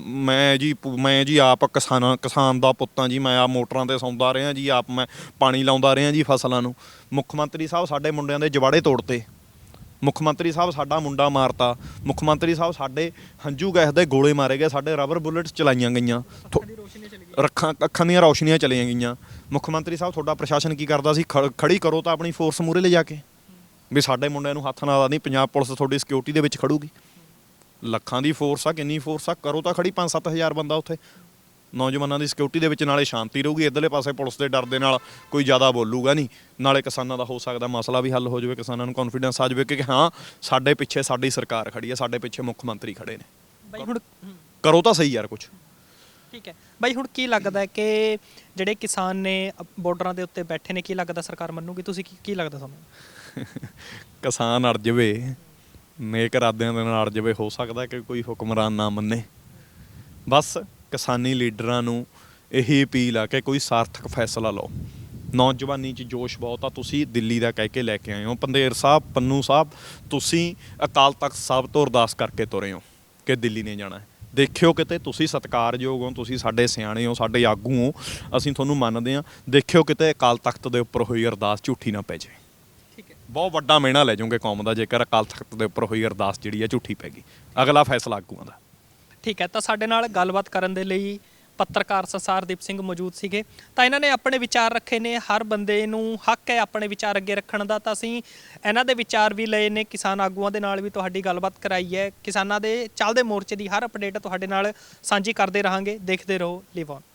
ਮੈਂ ਜੀ ਪੁ- ਮੈਂ ਜੀ ਆਪ ਕਿਸਾਨਾਂ, ਕਿਸਾਨ ਦਾ ਪੁੱਤਾਂ ਜੀ, ਮੈਂ ਆ ਮੋਟਰਾਂ ਤੇ ਸੌਂਦਾ ਰਿਹਾ ਜੀ, ਆਪ ਮੈਂ ਪਾਣੀ ਲਾਉਂਦਾ ਰਿਹਾ ਜੀ ਫਸਲਾਂ ਨੂੰ। ਮੁੱਖ ਮੰਤਰੀ ਸਾਹਿਬ ਸਾਡੇ ਮੁੰਡਿਆਂ ਦੇ ਜਵਾੜੇ ਤੋੜਤੇ। ਮੁੱਖ ਮੰਤਰੀ ਸਾਹਿਬ ਸਾਡਾ ਮੁੰਡਾ ਮਾਰਤਾ ਮੁੱਖ ਮੰਤਰੀ ਸਾਹਿਬ ਸਾਡੇ ਹੰਝੂ ਗੈਸ ਦੇ ਗੋਲੇ ਮਾਰੇ ਗਏ ਸਾਡੇ ਰਬਰ ਬੁllets ਚਲਾਈਆਂ ਗਈਆਂ। ਰੱਖਾਂ ਅੱਖਾਂ ਦੀਆਂ ਰੌਸ਼ਨੀਆਂ ਚਲੀਆਂ ਗਈਆਂ। ਮੁੱਖ ਮੰਤਰੀ ਸਾਹਿਬ ਤੁਹਾਡਾ ਪ੍ਰਸ਼ਾਸਨ ਕੀ ਕਰਦਾ ਸੀ? ਖੜੀ ਕਰੋ ਤਾਂ ਆਪਣੀ ਫੋਰਸ ਮੂਰੇ ਲੈ ਜਾ ਕੇ। ਵੀ ਸਾਡੇ ਮੁੰਡਿਆਂ ਨੂੰ ਹੱਥ ਨਾਲ ਨਹੀਂ ਪੰਜਾਬ ਪੁਲਿਸ ਤੁਹਾਡੀ ਸਿਕਿਉਰਿਟੀ ਦੇ ਵਿੱਚ ਖੜੂਗੀ। ਲੱਖਾਂ ਦੀ ਫੋਰਸ ਆ ਕਿੰਨੀ ਫੋਰਸ ਆ ਕਰੋ ਤਾਂ ਖੜੀ 5-7000 ਬੰਦਾ ਉੱਥੇ। ਨੌਜਵਾਨਾਂ ਦੀ ਸਿਕਿਉਰਿਟੀ ਦੇ ਵਿੱਚ ਨਾਲੇ ਸ਼ਾਂਤੀ ਰਹੂਗੀ ਇਧਰਲੇ ਪਾਸੇ ਪੁਲਿਸ ਦੇ ਡਰ ਦੇ ਨਾਲ ਕੋਈ ਜ਼ਿਆਦਾ ਬੋਲੂਗਾ ਨਹੀਂ। ਨਾਲੇ ਕਿਸਾਨਾਂ ਦਾ ਹੋ ਸਕਦਾ ਮਸਲਾ ਵੀ ਹੱਲ ਹੋ ਜਾਵੇ ਕਿਸਾਨਾਂ ਨੂੰ ਕੌਨਫੀਡੈਂਸ ਆ ਜਾਵੇ ਕਿ ਹਾਂ ਸਾਡੇ ਪਿੱਛੇ ਸਾਡੀ ਸਰਕਾਰ ਖੜੀ ਹੈ ਸਾਡੇ ਪਿੱਛੇ ਮੁੱਖ ਮੰਤਰੀ ਖੜੇ ਨੇ। ਬਾਈ ਹੁਣ ਕਰੋ ਤਾਂ ਸਹੀ ਯਾਰ ਕੁਝ ਠੀਕ ਹੈ। ਬਾਈ ਹੁਣ ਕੀ ਲੱਗਦਾ ਹੈ ਕਿ ਜਿਹੜੇ ਕਿਸਾਨ ਨੇ ਬਾਰਡਰਾਂ ਦੇ ਉੱਤੇ ਬੈਠੇ ਨੇ ਕੀ ਲੱਗਦਾ ਸਰਕਾਰ ਮੰਨੂਗੀ? ਤੁਸੀਂ ਕੀ ਕੀ ਲੱਗਦਾ ਤੁਹਾਨੂੰ? ਕਿਸਾਨ ਅੜ ਜਵੇ ਨੇਕ ਇਰਾਦਿਆਂ ਦੇ ਨਾਲ ਅੜ ਜਵੇ ਹੋ ਸਕਦਾ ਕਿ ਕੋਈ ਹੁਕਮਰਾਨ ਨਾ ਮੰਨੇ। ਬਸ। ਕਿਸਾਨੀ ਲੀਡਰਾਂ ਨੂੰ ਇਹੀ ਅਪੀਲ ਆ ਕਿ ਕੋਈ ਸਾਰਥਕ ਫੈਸਲਾ ਲਓ। ਨੌਜਵਾਨੀ 'ਚ ਜੋਸ਼ ਬਹੁਤ ਆ ਤੁਸੀਂ ਦਿੱਲੀ ਦਾ ਕਹਿ ਕੇ ਲੈ ਕੇ ਆਏ ਹੋ। ਪੰਦੇਰ ਸਾਹਿਬ ਪੰਨੂ ਸਾਹਿਬ ਤੁਸੀਂ ਅਕਾਲ ਤਖਤ ਸਾਹਿਬ ਤੋਂ ਅਰਦਾਸ ਕਰਕੇ ਤੁਰੇ ਹੋ ਕਿ ਦਿੱਲੀ ਨੇ ਜਾਣਾ ਹੈ। ਦੇਖਿਓ ਕਿਤੇ ਤੁਸੀਂ ਸਤਿਕਾਰਯੋਗ ਹੋ ਤੁਸੀਂ ਸਾਡੇ ਸਿਆਣੇ ਹੋ ਸਾਡੇ ਆਗੂ ਹੋ ਅਸੀਂ ਤੁਹਾਨੂੰ ਮੰਨਦੇ ਹਾਂ। ਦੇਖਿਓ ਕਿਤੇ ਅਕਾਲ ਤਖਤ ਦੇ ਉੱਪਰ ਹੋਈ ਅਰਦਾਸ ਝੂਠੀ ਨਾ ਪੈ ਜਾਵੇ ਠੀਕ ਹੈ। ਬਹੁਤ ਵੱਡਾ ਮਿਹਣਾ ਲੈ ਜਾਓਗੇ ਕੌਮ ਦਾ ਜੇਕਰ ਅਕਾਲ ਤਖਤ ਦੇ ਉੱਪਰ ਹੋਈ ਅਰਦਾਸ ਜਿਹੜੀ ਹੈ ਝੂਠੀ ਪੈ ਗਈ। ਅਗਲਾ ਫੈਸਲਾ ਆਗੂਆਂ ਦਾ। ਠੀਕ ਹੈ। ਤਾਂ ਸਾਡੇ ਨਾਲ ਗੱਲਬਾਤ ਕਰਨ ਦੇ ਲਈ ਪੱਤਰਕਾਰ ਸੰਸਾਰਦੀਪ ਸਿੰਘ ਮੌਜੂਦ ਸੀਗੇ। ਤਾਂ ਇਹਨਾਂ ਨੇ ਆਪਣੇ ਵਿਚਾਰ ਰੱਖੇ ਨੇ। ਹਰ ਬੰਦੇ ਨੂੰ ਹੱਕ ਹੈ ਆਪਣੇ ਵਿਚਾਰ ਅੱਗੇ ਰੱਖਣ ਦਾ। ਤਾਂ ਅਸੀਂ ਇਹਨਾਂ ਦੇ ਵਿਚਾਰ ਵੀ ਲਏ ਨੇ। ਕਿਸਾਨ ਆਗੂਆਂ ਦੇ ਨਾਲ ਵੀ ਤੁਹਾਡੀ ਗੱਲਬਾਤ ਕਰਾਈ ਹੈ। ਕਿਸਾਨਾਂ ਦੇ ਚੱਲਦੇ ਮੋਰਚੇ ਦੀ ਹਰ ਅਪਡੇਟ ਤੁਹਾਡੇ ਨਾਲ ਸਾਂਝੀ ਕਰਦੇ ਰਹਾਂਗੇ। ਦੇਖਦੇ ਰਹੋ ਲਿਵ ਔਨ